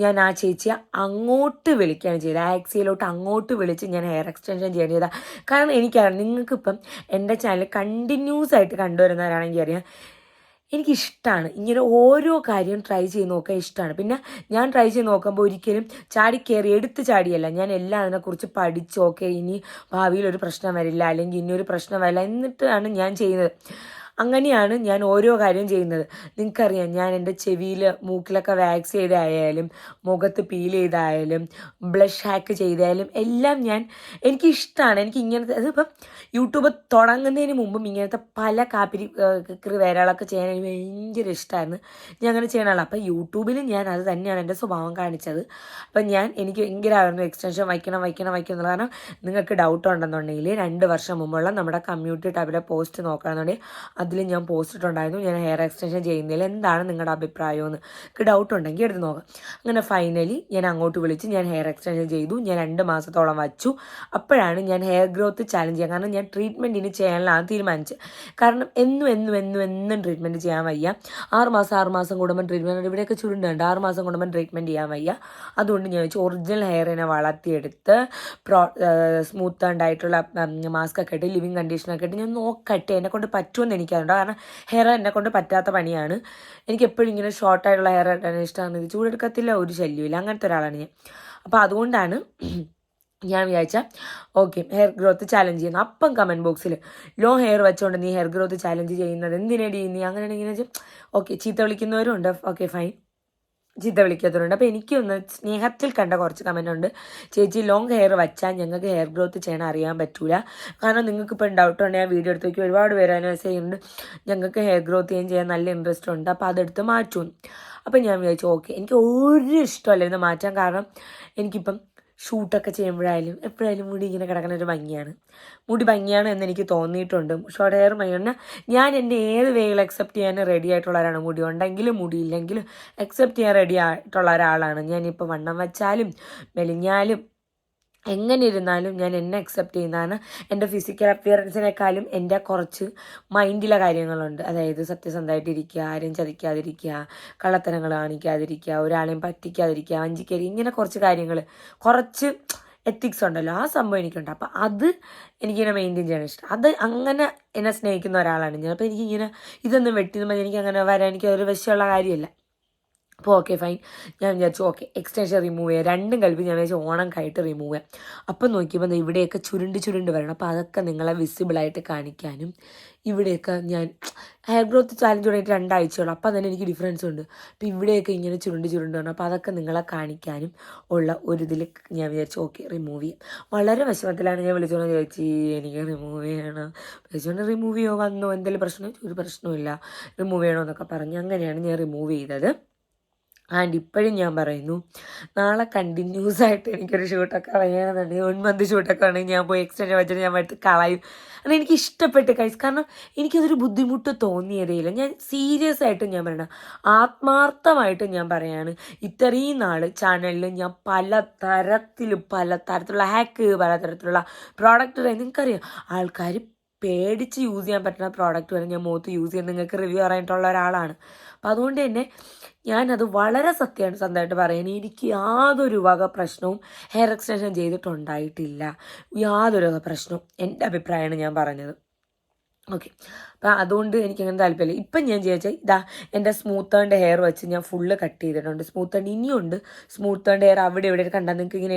ഞാൻ ആ ചേച്ചിയെ അങ്ങോട്ട് വിളിക്കുകയാണ് ചെയ്തത്. ആക്സിയിലോട്ട് അങ്ങോട്ട് വിളിച്ച് ഞാൻ ഹെയർ എക്സ്റ്റൻഷൻ ചെയ്യാൻ ചെയ്താൽ കാരണം എനിക്കറിയാം നിങ്ങൾക്കിപ്പം എന്റെ ചാനൽ കണ്ടിന്യൂസ് ആയിട്ട് കണ്ടുവരുന്നവരാണെങ്കിൽ അറിയാം എനിക്കിഷ്ടമാണ് ഇങ്ങനെ ഓരോ കാര്യം ട്രൈ ചെയ്ത് നോക്കാൻ ഇഷ്ടമാണ് പിന്നെ ഞാൻ ട്രൈ ചെയ്ത് നോക്കുമ്പോൾ ഒരിക്കലും ചാടി കയറി എടുത്ത് ചാടിയല്ല. ഞാൻ എല്ലാം അതിനെക്കുറിച്ച് പഠിച്ച് ഓക്കെ ഇനി ഭാവിയിൽ ഒരു പ്രശ്നം വരില്ല അല്ലെങ്കിൽ ഇനി ഒരു പ്രശ്നം വരില്ല എന്നിട്ടാണ് ഞാൻ ചെയ്യുന്നത്. അങ്ങനെയാണ് ഞാൻ ഓരോ കാര്യം ചെയ്യുന്നത്. നിങ്ങൾക്കറിയാം ഞാൻ എന്റെ ചെവിയിൽ മൂക്കിലൊക്കെ വാക്സ് ചെയ്തായാലും മുഖത്ത് പീൽ ചെയ്തായാലും ബ്ലഷ് ഹാക്ക് ചെയ്തായാലും എല്ലാം ഞാൻ എനിക്ക് എനിക്കിഷ്ടമാണ് എനിക്ക് ഇങ്ങനത്തെ അതിപ്പം യൂട്യൂബ് തുടങ്ങുന്നതിന് മുമ്പും ഇങ്ങനത്തെ പല കാപ്പിരി വേലകളൊക്കെ ചെയ്യാൻ എനിക്ക് ഭയങ്കര ഇഷ്ടമായിരുന്നു ഞാൻ അങ്ങനെ ചെയ്യണ ആളാണ് അപ്പം യൂട്യൂബിൽ ഞാൻ അത് തന്നെയാണ് എന്റെ സ്വഭാവം കാണിച്ചത്. അപ്പം ഞാൻ എനിക്ക് ഭയങ്കരമായിരുന്നു എക്സ്റ്റൻഷൻ വയ്ക്കണം വയ്ക്കണം വയ്ക്കണം എന്നുള്ള കാരണം നിങ്ങൾക്ക് ഡൗട്ട് ഉണ്ടെന്നുണ്ടെങ്കിൽ രണ്ട് വർഷം മുമ്പുള്ള നമ്മുടെ കമ്മ്യൂണിറ്റി ടാബിലെ പോസ്റ്റ് നോക്കുകയാണെന്നുണ്ടെങ്കിൽ അതിൽ ഞാൻ പോസ്റ്റ് ഇട്ടുണ്ടായിരുന്നു ഞാൻ ഹെയർ എക്സ്റ്റൻഷൻ ചെയ്യുന്നതിൽ എന്താണ് നിങ്ങളുടെ അഭിപ്രായം എന്ന് എനിക്ക് ഡൗട്ട് ഉണ്ടെങ്കിൽ എടുത്ത് നോക്കാം. അങ്ങനെ ഫൈനലി ഞാൻ അങ്ങോട്ട് വിളിച്ച് ഞാൻ ഹെയർ എക്സ്റ്റൻഷൻ ചെയ്തു. ഞാൻ രണ്ട് മാസത്തോളം വച്ചു. അപ്പോഴാണ് ഞാൻ ഹെയർ ഗ്രോത്ത് ചാലഞ്ച് ചെയ്യാൻ കാരണം ഞാൻ ട്രീറ്റ്മെന്റിന് ചെയ്യാനാണ് തീരുമാനിച്ചത്. കാരണം എന്നും എന്നും എന്നും എന്നും ട്രീറ്റ്മെന്റ് ചെയ്യാൻ വയ്യ. ആറ് മാസം ആറ് മാസം കൂടുമ്പോൾ ട്രീറ്റ്മെന്റ് ഇവിടെയൊക്കെ ചുരുണ്ടുണ്ട്. ആറ് മാസം കൂടുമ്പോൾ ട്രീറ്റ്മെന്റ് ചെയ്യാൻ വയ്യ. അതുകൊണ്ട് ഞാൻ വെച്ചു ഒറിജിനൽ ഹെയറിനെ വളർത്തിയെടുത്ത് പ്രോ സ്മൂത്ത് ആയിട്ടുള്ള മാസ്ക് ഒക്കെ ഇട്ട് ലിവിങ് കണ്ടീഷനൊക്കെ ഇട്ട് ഞാൻ നോക്കട്ടെ. എന്നെ കൊണ്ട് പറ്റുമെന്ന് എനിക്കറിയണ്ട കാരണം ഹെയർ എന്നെ കൊണ്ട് പറ്റാത്ത പണിയാണ്. എനിക്ക് എപ്പോഴും ഇങ്ങനെ ഷോർട്ടായിട്ടുള്ള ഹെയർ ഇട്ടാണ് ഇഷ്ടമാണ് ഇത് ചൂടെടുക്കത്തില്ല ഒരു ശല്യമില്ല അങ്ങനത്തെ ഒരാളാണ് ഞാൻ. അപ്പോൾ അതുകൊണ്ടാണ് ഞാൻ വിചാരിച്ച ഓക്കെ ഹെയർ ഗ്രോത്ത് ചാലഞ്ച് ചെയ്യുന്നു. അപ്പം കമന്റ് ബോക്സിൽ ലോ ഹെയർ വെച്ചുകൊണ്ട് നീ ഹെയർ ഗ്രോത്ത് ചാലഞ്ച് ചെയ്യുന്നത് എന്തിനേടി നീ? അങ്ങനെയാണെങ്കിൽ ഓക്കെ ചീത്ത വിളിക്കുന്നവരും ഉണ്ട്. ഓക്കെ ഫൈൻ ചീത്ത വിളിക്കാത്തവരുണ്ട്. അപ്പോൾ എനിക്കൊന്ന് സ്നേഹത്തിൽ കണ്ട കുറച്ച് കമന്റ് ഉണ്ട്. ചേച്ചി ലോങ് ഹെയർ വച്ചാൽ ഞങ്ങൾക്ക് ഹെയർ ഗ്രോത്ത് ചെയ്യണം അറിയാൻ പറ്റൂല. കാരണം നിങ്ങൾക്ക് ഇപ്പോൾ ഡൗട്ട് ഉണ്ടെങ്കിൽ ആ വീഡിയോ എടുത്ത് നോക്കി ഒരുപാട് പേര് അതിനെ ചെയ്യുന്നുണ്ട്. ഞങ്ങൾക്ക് ഹെയർ ഗ്രോത്ത് ചെയ്യാൻ ചെയ്യാൻ നല്ല ഇൻട്രസ്റ്റ് ഉണ്ട്. അപ്പോൾ അതെടുത്ത് മാറ്റും. അപ്പം ഞാൻ വിചാരിച്ചു ഓക്കെ എനിക്ക് ഒരു ഇഷ്ടമല്ലായിരുന്നു മാറ്റാൻ. കാരണം എനിക്കിപ്പം ഷൂട്ടൊക്കെ ചെയ്യുമ്പോഴായാലും എപ്പോഴായാലും മുടി ഇങ്ങനെ കിടക്കുന്ന ഒരു ഭംഗിയാണ്. മുടി ഭംഗിയാണ് എന്ന് എനിക്ക് തോന്നിയിട്ടുണ്ട്. ഷോർട്ട് ഹെയർ മൈണ്ണ ഞാൻ എന്റെ ഏത് വേയിൽ അക്സെപ്റ്റ് ചെയ്യാൻ റെഡി ആയിട്ടുള്ള ഒരാളാണ്? മുടി ഉണ്ടെങ്കിലും മുടി ഇല്ലെങ്കിലും അക്സെപ്റ്റ് ചെയ്യാൻ റെഡി ആയിട്ടുള്ള ഒരാളാണ്. ഞാനിപ്പോൾ വണ്ണം വച്ചാലും മെലിഞ്ഞാലും എങ്ങനെ ഇരുന്നാലും ഞാൻ എന്നെ അക്സെപ്റ്റ് ചെയ്യുന്നതാണ്. എന്റെ ഫിസിക്കൽ അപ്പിയറൻസിനേക്കാളും എന്റെ കുറച്ച് മൈൻഡിലെ കാര്യങ്ങളുണ്ട്. അതായത് സത്യസന്ധമായിട്ടിരിക്കുക ആരെയും ചതിക്കാതിരിക്കുക കള്ളത്തരങ്ങൾ കാണിക്കാതിരിക്കുക ഒരാളെയും പറ്റിക്കാതിരിക്കുക വഞ്ചിക്കരി ഇങ്ങനെ കുറച്ച് കാര്യങ്ങൾ കുറച്ച് എത്തിക്സ് ഉണ്ടല്ലോ. ആ സംഭവം എനിക്കുണ്ട്. അപ്പം അത് എനിക്കിങ്ങനെ മെയിന്റെയിൻ ചെയ്യാൻ ഇഷ്ടം. അത് അങ്ങനെ എന്നെ സ്നേഹിക്കുന്ന ഒരാളാണ് ഞാൻ. അപ്പോൾ എനിക്കിങ്ങനെ ഇതൊന്നും വെട്ടി എനിക്ക് അങ്ങനെ വരാൻ എനിക്ക് അതൊരു വിഷയമുള്ള കാര്യമല്ല. അപ്പോൾ ഓക്കെ ഫൈൻ ഞാൻ വിചാരിച്ചു ഓക്കെ എക്സ്റ്റൻഷൻ റിമൂവ് ചെയ്യുക രണ്ടും കൽപ്പി ഞാൻ വിചാരിച്ചു ഓണം കഴിട്ട് റിമൂവ് ചെയ്യുക അപ്പം നോക്കിയപ്പോൾ ഇവിടെയൊക്കെ ചുരുണ്ട് ചുരുണ്ട് വരണം അപ്പോൾ അതൊക്കെ നിങ്ങളെ വിസിബിളായിട്ട് കാണിക്കാനും ഇവിടെയൊക്കെ ഞാൻ ഹെയർ ഗ്രോത്ത് ചാലഞ്ച് തുടങ്ങിയിട്ട് രണ്ടാഴ്ചയുള്ളൂ അപ്പോൾ തന്നെ എനിക്ക് ഡിഫറൻസ് ഉണ്ട്. അപ്പോൾ ഇവിടെയൊക്കെ ഇങ്ങനെ ചുരുണ്ട് ചുരുണ്ട് വരണം അപ്പോൾ അതൊക്കെ നിങ്ങളെ കാണിക്കാനും ഉള്ള ഒരു ഇതിൽ ഞാൻ വിചാരിച്ചു ഓക്കെ റിമൂവ് ചെയ്യും. വളരെ വിഷമത്തിലാണ് ഞാൻ വിളിച്ചോണ്ട് ചോദിച്ചു എനിക്ക് റിമൂവ് ചെയ്യണം. വിളിച്ചോണ്ട് റിമൂവ് ചെയ്യോ? വന്നോ? എന്തെങ്കിലും പ്രശ്നം? ഒരു പ്രശ്നമില്ല റിമൂവ് ചെയ്യണമെന്നൊക്കെ പറഞ്ഞ് അങ്ങനെയാണ് ഞാൻ റിമൂവ് ചെയ്തത്. ആൻഡ് ഇപ്പോഴും ഞാൻ പറയുന്നു നാളെ കണ്ടിന്യൂസ് ആയിട്ട് എനിക്കൊരു ഷൂട്ടൊക്കെ വേണമെന്നുണ്ടെങ്കിൽ വൺ മന്ത് ഷൂട്ടൊക്കെ ആണെങ്കിൽ ഞാൻ പോയി എക്സ്റ്റൻഷൻ വെച്ചിട്ട് ഞാൻ എടുത്ത് കളയും. അത് എനിക്ക് ഇഷ്ടപ്പെട്ട് കഴിച്ചു കാരണം എനിക്കതൊരു ബുദ്ധിമുട്ട് തോന്നിയതേയില്ല. ഞാൻ സീരിയസ് ആയിട്ട് ഞാൻ പറയണം ആത്മാർത്ഥമായിട്ട് ഞാൻ പറയാണ് ഇത്രയും നാൾ ചാനലിൽ ഞാൻ പല തരത്തിലും പല തരത്തിലുള്ള ഹാക്ക് പല തരത്തിലുള്ള പ്രോഡക്റ്റ് നിങ്ങൾക്കറിയാം? ആൾക്കാർ പേടിച്ച് യൂസ് ചെയ്യാൻ പറ്റുന്ന പ്രോഡക്റ്റ് വരെ ഞാൻ മുഖത്ത് യൂസ് ചെയ്യാൻ നിങ്ങൾക്ക് റിവ്യൂ പറയാനായിട്ടുള്ള ഒരാളാണ്. അതുകൊണ്ട് തന്നെ ഞാനത് വളരെ സത്യമാണ് സ്വന്തമായിട്ട് പറയുന്നത്. എനിക്ക് യാതൊരു വക പ്രശ്നവും ഹെയർ എക്സ്റ്റൻഷൻ ചെയ്തിട്ടുണ്ടായിട്ടില്ല. യാതൊരു വക പ്രശ്നവും എന്റെ അഭിപ്രായമാണ് ഞാൻ പറഞ്ഞത്. ഓക്കെ അപ്പം അതുകൊണ്ട് എനിക്ക് അങ്ങനെ താല്പര്യമില്ല. ഇപ്പം ഞാൻ ചോദിച്ചാൽ ഇതാ എന്റെ സ്മൂത്തേണിന്റെ ഹെയർ വെച്ച് ഞാൻ ഫുള്ള് കട്ട് ചെയ്തിട്ടുണ്ട്. സ്മൂത്തേൺ ഇനിയുണ്ട്. സ്മൂത്തേണിന്റെ ഹെയർ അവിടെ ഇവിടെ കണ്ടാൽ നിങ്ങൾക്ക് ഇങ്ങനെ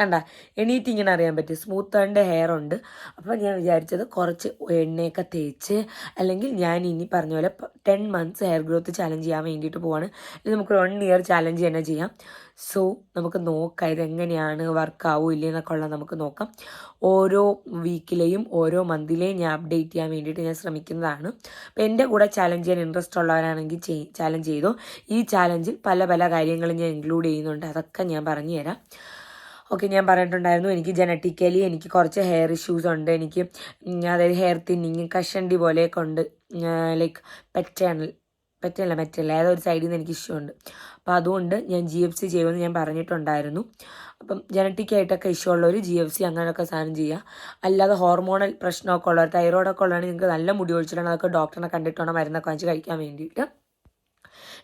കണ്ട എണീറ്റ് ഇങ്ങനെ അറിയാൻ പറ്റും. സ്മൂത്തേണിന്റെ ഹെയർ ഉണ്ട്. അപ്പോൾ ഞാൻ വിചാരിച്ചത് കുറച്ച് എണ്ണയൊക്കെ തേച്ച് അല്ലെങ്കിൽ ഞാൻ ഇനി പറഞ്ഞ പോലെ ten months hair growth challenge ചെയ്യാൻ വേണ്ടിയിട്ട് പോവാണ്. ഇത് നമുക്ക് വൺ ഇയർ ചാലഞ്ച് തന്നെ ചെയ്യാം. സോ നമുക്ക് നോക്കാം ഇതെങ്ങനെയാണ് വർക്ക് ആവും ഇല്ലേ എന്നൊക്കെ ഉള്ളത് നമുക്ക് നോക്കാം. ഓരോ വീക്കിലെയും ഓരോ മന്തിലെയും ഞാൻ അപ്ഡേറ്റ് ചെയ്യാൻ വേണ്ടിയിട്ട് ഞാൻ ശ്രമിക്കുന്നതാണ്. അപ്പോൾ എന്റെ കൂടെ ചാലഞ്ച് ചെയ്യാൻ ഇൻട്രസ്റ്റ് ഉള്ളവരാണെങ്കിൽ ചാലഞ്ച് ചെയ്തു. ഈ ചാലഞ്ചിൽ പല പല കാര്യങ്ങളും ഞാൻ ഇൻക്ലൂഡ് ചെയ്യുന്നുണ്ട്. അതൊക്കെ ഞാൻ പറഞ്ഞു തരാം. ഓക്കെ ഞാൻ പറഞ്ഞിട്ടുണ്ടായിരുന്നു എനിക്ക് ജനറ്റിക്കലി എനിക്ക് കുറച്ച് ഹെയർ ഇഷ്യൂസ് ഉണ്ട്. എനിക്ക് അതായത് ഹെയർ തിന്നിങ് കഷണ്ടി പോലെയൊക്കെ ഉണ്ട്. ലൈക്ക് പെറ്റേണൽ പറ്റില്ല പറ്റില്ല. ഏതോ ഒരു സൈഡിൽ നിന്ന് എനിക്ക് ഇഷ്യൂണ്ട് അപ്പോൾ അതുകൊണ്ട് ഞാൻ ജി എഫ് സി ചെയ്യുമെന്ന് ഞാൻ പറഞ്ഞിട്ടുണ്ടായിരുന്നു. അപ്പം ജനറ്റിക് ആയിട്ടൊക്കെ ഇഷ്യൂ ഉള്ളവർ ജി എഫ് സി അങ്ങനെയൊക്കെ സാധനം ചെയ്യുക. അല്ലാതെ ഹോർമോണൽ പ്രശ്നമൊക്കെ ഉള്ളവർ തൈറോയിഡൊക്കെ ഉള്ളവരാണെങ്കിൽ നിങ്ങൾക്ക് നല്ല മുടി ഒഴിച്ചിട്ടാണ് അതൊക്കെ ഡോക്ടറിനെ കണ്ടിട്ടാണ് മരുന്നൊക്കെ വാങ്ങിച്ച് കഴിക്കാൻ വേണ്ടിയിട്ട്.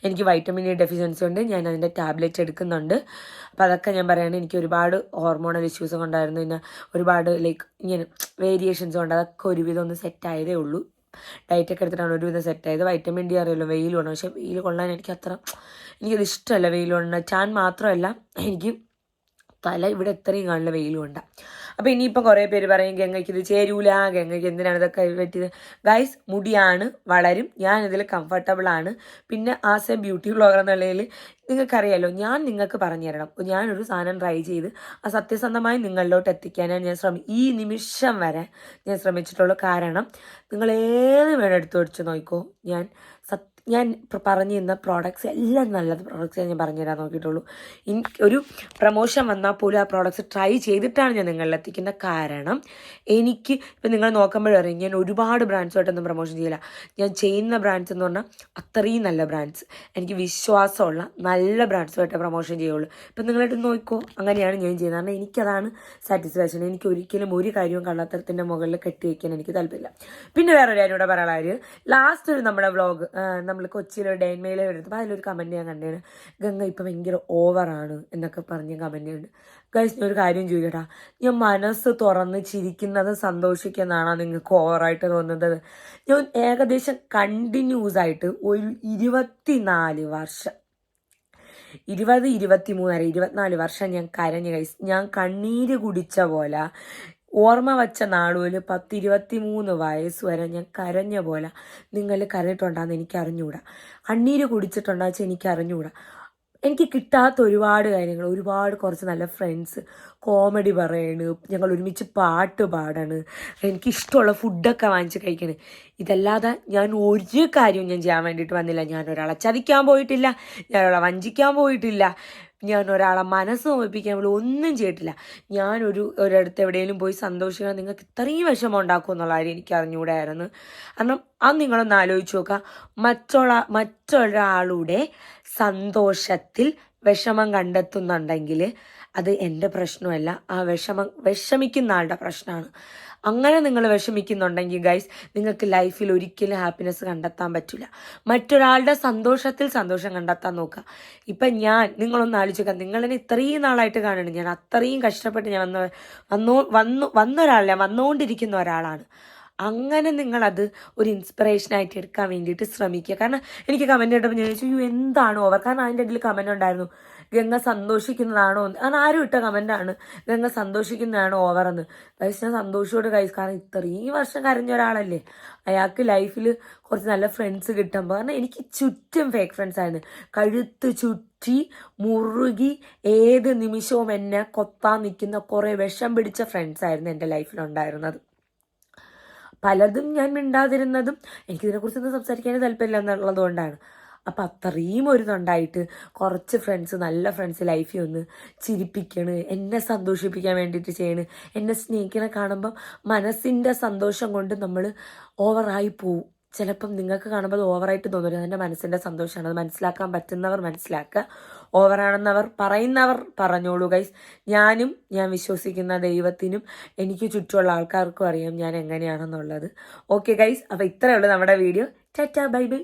എനിക്ക് വൈറ്റമിൻ ഡി ഡെഫിഷ്യൻസി ഉണ്ട്. ഞാൻ അതിന്റെ ടാബ്ലറ്റ് എടുക്കുന്നുണ്ട്. അപ്പം അതൊക്കെ ഞാൻ പറയുകയാണെങ്കിൽ എനിക്ക് ഒരുപാട് ഹോർമോണൽ ഇഷ്യൂസ് ഉണ്ടായിരുന്നു. പിന്നെ ഒരുപാട് ലൈക്ക് ഇങ്ങനെ വേരിയേഷൻസ് ഉണ്ട്. അതൊക്കെ ഒരുവിധം ഒന്ന് സെറ്റ് ആയതേ ഉള്ളൂ. ഡയറ്റൊക്കെ എടുത്തിട്ടാണ് ഒരുവിധം സെറ്റ് ആയത്. വൈറ്റമിൻ ഡി അറിയാലോ വെയിൽ കൊള്ളണം പക്ഷേ വെയിൽ കൊള്ളാൻ എനിക്ക് അത്ര എനിക്കത് ഇഷ്ടമല്ല വെയിൽ കൊണ്ട ചാൻ മാത്രമല്ല എനിക്ക് തല ഇവിടെ എത്രയും കാണില്ല വെയിൽ ഉണ്ട് അപ്പോൾ ഇനിയിപ്പം കുറേ പേര് പറയും ഗംഗയ്ക്ക് ഇത് ചേരൂല ഗംഗയ്ക്ക് എന്തിനാണ് ഇതൊക്കെ പറ്റിയത്? ഗൈസ് മുടിയാണ് വളരും ഞാൻ ഇതിൽ കംഫർട്ടബിൾ ആണ്. പിന്നെ ആസ് എ ബ്യൂട്ടി ബ്ലോഗർ എന്നുള്ളതിൽ നിങ്ങൾക്കറിയാലോ ഞാൻ നിങ്ങൾക്ക് പറഞ്ഞു തരണം. ഞാനൊരു സാധനം ട്രൈ ചെയ്ത് ആ സത്യസന്ധമായി നിങ്ങളിലോട്ട് എത്തിക്കാനാണ് ഞാൻ ശ്രമി ഈ നിമിഷം വരെ ഞാൻ ശ്രമിച്ചിട്ടുള്ളൂ കാരണം നിങ്ങൾ ഏത് വേണം എടുത്തു വെച്ച് നോക്കോ ഞാൻ സത്യ ഞാൻ പറഞ്ഞു തന്ന പ്രോഡക്ട്സ് എല്ലാം നല്ല പ്രോഡക്റ്റ്സ് ഞാൻ പറഞ്ഞു തരാൻ നോക്കിയിട്ടുള്ളൂ. എനിക്ക് ഒരു പ്രൊമോഷൻ വന്നാൽ പോലും ആ പ്രോഡക്റ്റ്സ് ട്രൈ ചെയ്തിട്ടാണ് ഞാൻ നിങ്ങളിൽ എത്തിക്കുന്ന കാരണം എനിക്ക് ഇപ്പം നിങ്ങൾ നോക്കുമ്പോഴറിയും ഞാൻ ഒരുപാട് ബ്രാൻഡ്സുമായിട്ടൊന്നും പ്രൊമോഷൻ ചെയ്യില്ല. ഞാൻ ചെയ്യുന്ന ബ്രാൻഡ്സ് എന്ന് പറഞ്ഞാൽ അത്രയും നല്ല ബ്രാൻഡ്സ് എനിക്ക് വിശ്വാസമുള്ള നല്ല ബ്രാൻഡ്സുമായിട്ട് പ്രൊമോഷൻ ചെയ്യുള്ളൂ. ഇപ്പം നിങ്ങളായിട്ട് നോക്കിക്കോ അങ്ങനെയാണ് ഞാൻ ചെയ്യുന്നത്. കാരണം എനിക്കതാണ് സാറ്റിസ്ഫാക്ഷൻ എനിക്ക് ഒരിക്കലും ഒരു കാര്യവും കള്ളത്തരത്തിന്റെ മുകളിൽ കെട്ടിവെക്കാൻ എനിക്ക് താല്പര്യമില്ല. പിന്നെ വേറൊരു കാര്യം കൂടെ പറയാനുള്ള കാര്യം ലാസ്റ്റ് ഒരു നമ്മുടെ വ്ളോഗ് നമ്മൾ കൊച്ചിയിൽ വരുന്നത് എടുത്തപ്പോൾ അതിലൊരു കമന്റ് ഞാൻ കണ്ടേന്. ഗംഗ ഇപ്പം ഭയങ്കര ഓവറാണ് എന്നൊക്കെ പറഞ്ഞ് കമന്റ് ഉണ്ട് ഗൈസ് ഞാൻ ഒരു കാര്യം ചോദിക്കട്ടാ. ഞാൻ മനസ്സ് തുറന്ന് ചിരിക്കുന്നത് സന്തോഷിക്കുന്നതാണോ നിങ്ങൾക്ക് ഓവറായിട്ട് തോന്നുന്നത്? ഞാൻ ഏകദേശം കണ്ടിന്യൂസ് ആയിട്ട് ഒരു ഇരുപത്തി നാല് വർഷം. ഇരുപത് ഇരുപത്തി മൂന്നര ഇരുപത്തിനാല് വർഷം ഞാൻ കരഞ്ഞു കൈസ് ഞാൻ കണ്ണീര് കുടിച്ച പോലെ ഓർമ്മ വച്ച നാളുകൾ പത്ത് ഇരുപത്തി മൂന്ന് വയസ്സ് വരെ ഞാൻ കരഞ്ഞ പോലെ നിങ്ങൾ കരഞ്ഞിട്ടുണ്ടാന്ന് എനിക്ക് അറിഞ്ഞുകൂടാ കണ്ണീര് കുടിച്ചിട്ടുണ്ടാ വെച്ചാൽ എനിക്ക് അറിഞ്ഞുകൂടാ എനിക്ക് കിട്ടാത്ത ഒരുപാട് കാര്യങ്ങൾ ഒരുപാട് കുറച്ച് നല്ല ഫ്രണ്ട്സ് കോമഡി പറയണ് ഞങ്ങൾ ഒരുമിച്ച് പാട്ട് പാടണ് എനിക്ക് ഇഷ്ടമുള്ള ഫുഡൊക്കെ വാങ്ങിച്ച് കഴിക്കണ്. ഇതല്ലാതെ ഞാൻ ഒരു കാര്യവും ഞാൻ ചെയ്യാൻ വേണ്ടിയിട്ട് വന്നില്ല. ഞാൻ ഒരാളെ ചതിക്കാൻ പോയിട്ടില്ല ഞാൻ ഒരാളെ വഞ്ചിക്കാൻ പോയിട്ടില്ല. ഞാൻ ഒരാളെ മനസ്സ് നോമിപ്പിക്കാൻ അവൾ ഒന്നും ചെയ്തിട്ടില്ല. ഞാനൊരു ഒരിടത്ത് എവിടെയെങ്കിലും പോയി സന്തോഷിക്കാൻ നിങ്ങൾക്ക് ഇത്രയും വിഷമം ഉണ്ടാക്കും എന്നുള്ള കാര്യം എനിക്ക് അറിഞ്ഞുകൂടായിരുന്നു. കാരണം അത് നിങ്ങളൊന്ന് ആലോചിച്ച് നോക്കുക. മറ്റുള്ള മറ്റൊരാളുടെ സന്തോഷത്തിൽ വിഷമം കണ്ടെത്തുന്നുണ്ടെങ്കിൽ അത് എന്റെ പ്രശ്നമല്ല. ആ വിഷമം വിഷമിക്കുന്ന ആളുടെ പ്രശ്നമാണ്. അങ്ങനെ നിങ്ങൾ വിഷമിക്കുന്നുണ്ടെങ്കിൽ ഗൈസ് നിങ്ങൾക്ക് ലൈഫിൽ ഒരിക്കലും ഹാപ്പിനെസ് കണ്ടെത്താൻ പറ്റില്ല മറ്റൊരാളുടെ സന്തോഷത്തിൽ സന്തോഷം കണ്ടെത്താൻ നോക്കുക. ഇപ്പം ഞാൻ നിങ്ങളൊന്ന് ആലോചിക്കുക. നിങ്ങളെന്നെ ഇത്രയും നാളായിട്ട് കാണുന്നു ഞാൻ അത്രയും കഷ്ടപ്പെട്ട് ഞാൻ വന്ന വന്നോ വന്നു വന്ന ഒരാളല്ല വന്നുകൊണ്ടിരിക്കുന്ന ഒരാളാണ്. അങ്ങനെ നിങ്ങളത് ഒരു ഇൻസ്പിറേഷനായിട്ട് എടുക്കാൻ വേണ്ടിയിട്ട് ശ്രമിക്കുക. കാരണം എനിക്ക് കമന്റ് കേട്ടപ്പോൾ ഞാൻ ചോദിച്ചു "അയ്യോ, എന്താണ് ഓവർ കാരണം അതിന്റെ ഇടയിൽ കമന്റ് ഉണ്ടായിരുന്നു. ഗംഗ സന്തോഷിക്കുന്നതാണോ കാരണം ആരും ഇട്ട കമന്റാണ് ഗംഗ സന്തോഷിക്കുന്നതാണോ ഓവർ എന്ന്. ഗൈസ് ഞാൻ സന്തോഷത്തോട് ഗൈസ് കാരണം ഇത്രയും വർഷം കരഞ്ഞ ഒരാളല്ലേ. അയാൾക്ക് ലൈഫിൽ കുറച്ച് നല്ല ഫ്രണ്ട്സ് കിട്ടുമ്പോൾ കാരണം എനിക്ക് ചുറ്റും ഫേക്ക് ഫ്രണ്ട്സ് ആയിരുന്നു. കഴുത്ത് ചുറ്റി മുറുകി ഏത് നിമിഷവും എന്നെ കൊത്താൻ നിൽക്കുന്ന കുറേ വിഷം പിടിച്ച ഫ്രണ്ട്സ് ആയിരുന്നു എന്റെ ലൈഫിലുണ്ടായിരുന്നത് പലതും ഞാൻ മിണ്ടാതിരുന്നതും എനിക്കിതിനെക്കുറിച്ചൊന്നും സംസാരിക്കാനേ താല്പര്യമില്ല എന്നുള്ളത് കൊണ്ടാണ്. അപ്പം അത്രയും ഒരു തൊണ്ടായിട്ട് കുറച്ച് ഫ്രണ്ട്സ് നല്ല ഫ്രണ്ട്സ് ലൈഫിൽ ഒന്ന് ചിരിപ്പിക്കണ് എന്നെ സന്തോഷിപ്പിക്കാൻ വേണ്ടിയിട്ട് ചെയ്യണ് എന്നെ സ്നേഹിക്കണെ കാണുമ്പം മനസ്സിന്റെ സന്തോഷം കൊണ്ട് നമ്മൾ ഓവറായി പോവും. ചിലപ്പം നിങ്ങൾക്ക് കാണുമ്പോൾ അത് ഓവറായിട്ട് തോന്നില്ല എന്റെ മനസ്സിന്റെ സന്തോഷമാണ് അത് മനസ്സിലാക്കാൻ പറ്റുന്നവർ മനസ്സിലാക്കുക. ഓവറാണെന്നവർ പറയുന്നവർ പറഞ്ഞോളൂ ഗൈസ് ഞാനും ഞാൻ വിശ്വസിക്കുന്ന ദൈവത്തിനും എനിക്ക് ചുറ്റുമുള്ള ആൾക്കാർക്കും അറിയാം ഞാൻ എങ്ങനെയാണെന്നുള്ളത്. ഓക്കെ ഗൈസ് അപ്പോൾ ഇത്രയേ ഉള്ളൂ നമ്മുടെ വീഡിയോ ടാറ്റാ ബൈ ബൈ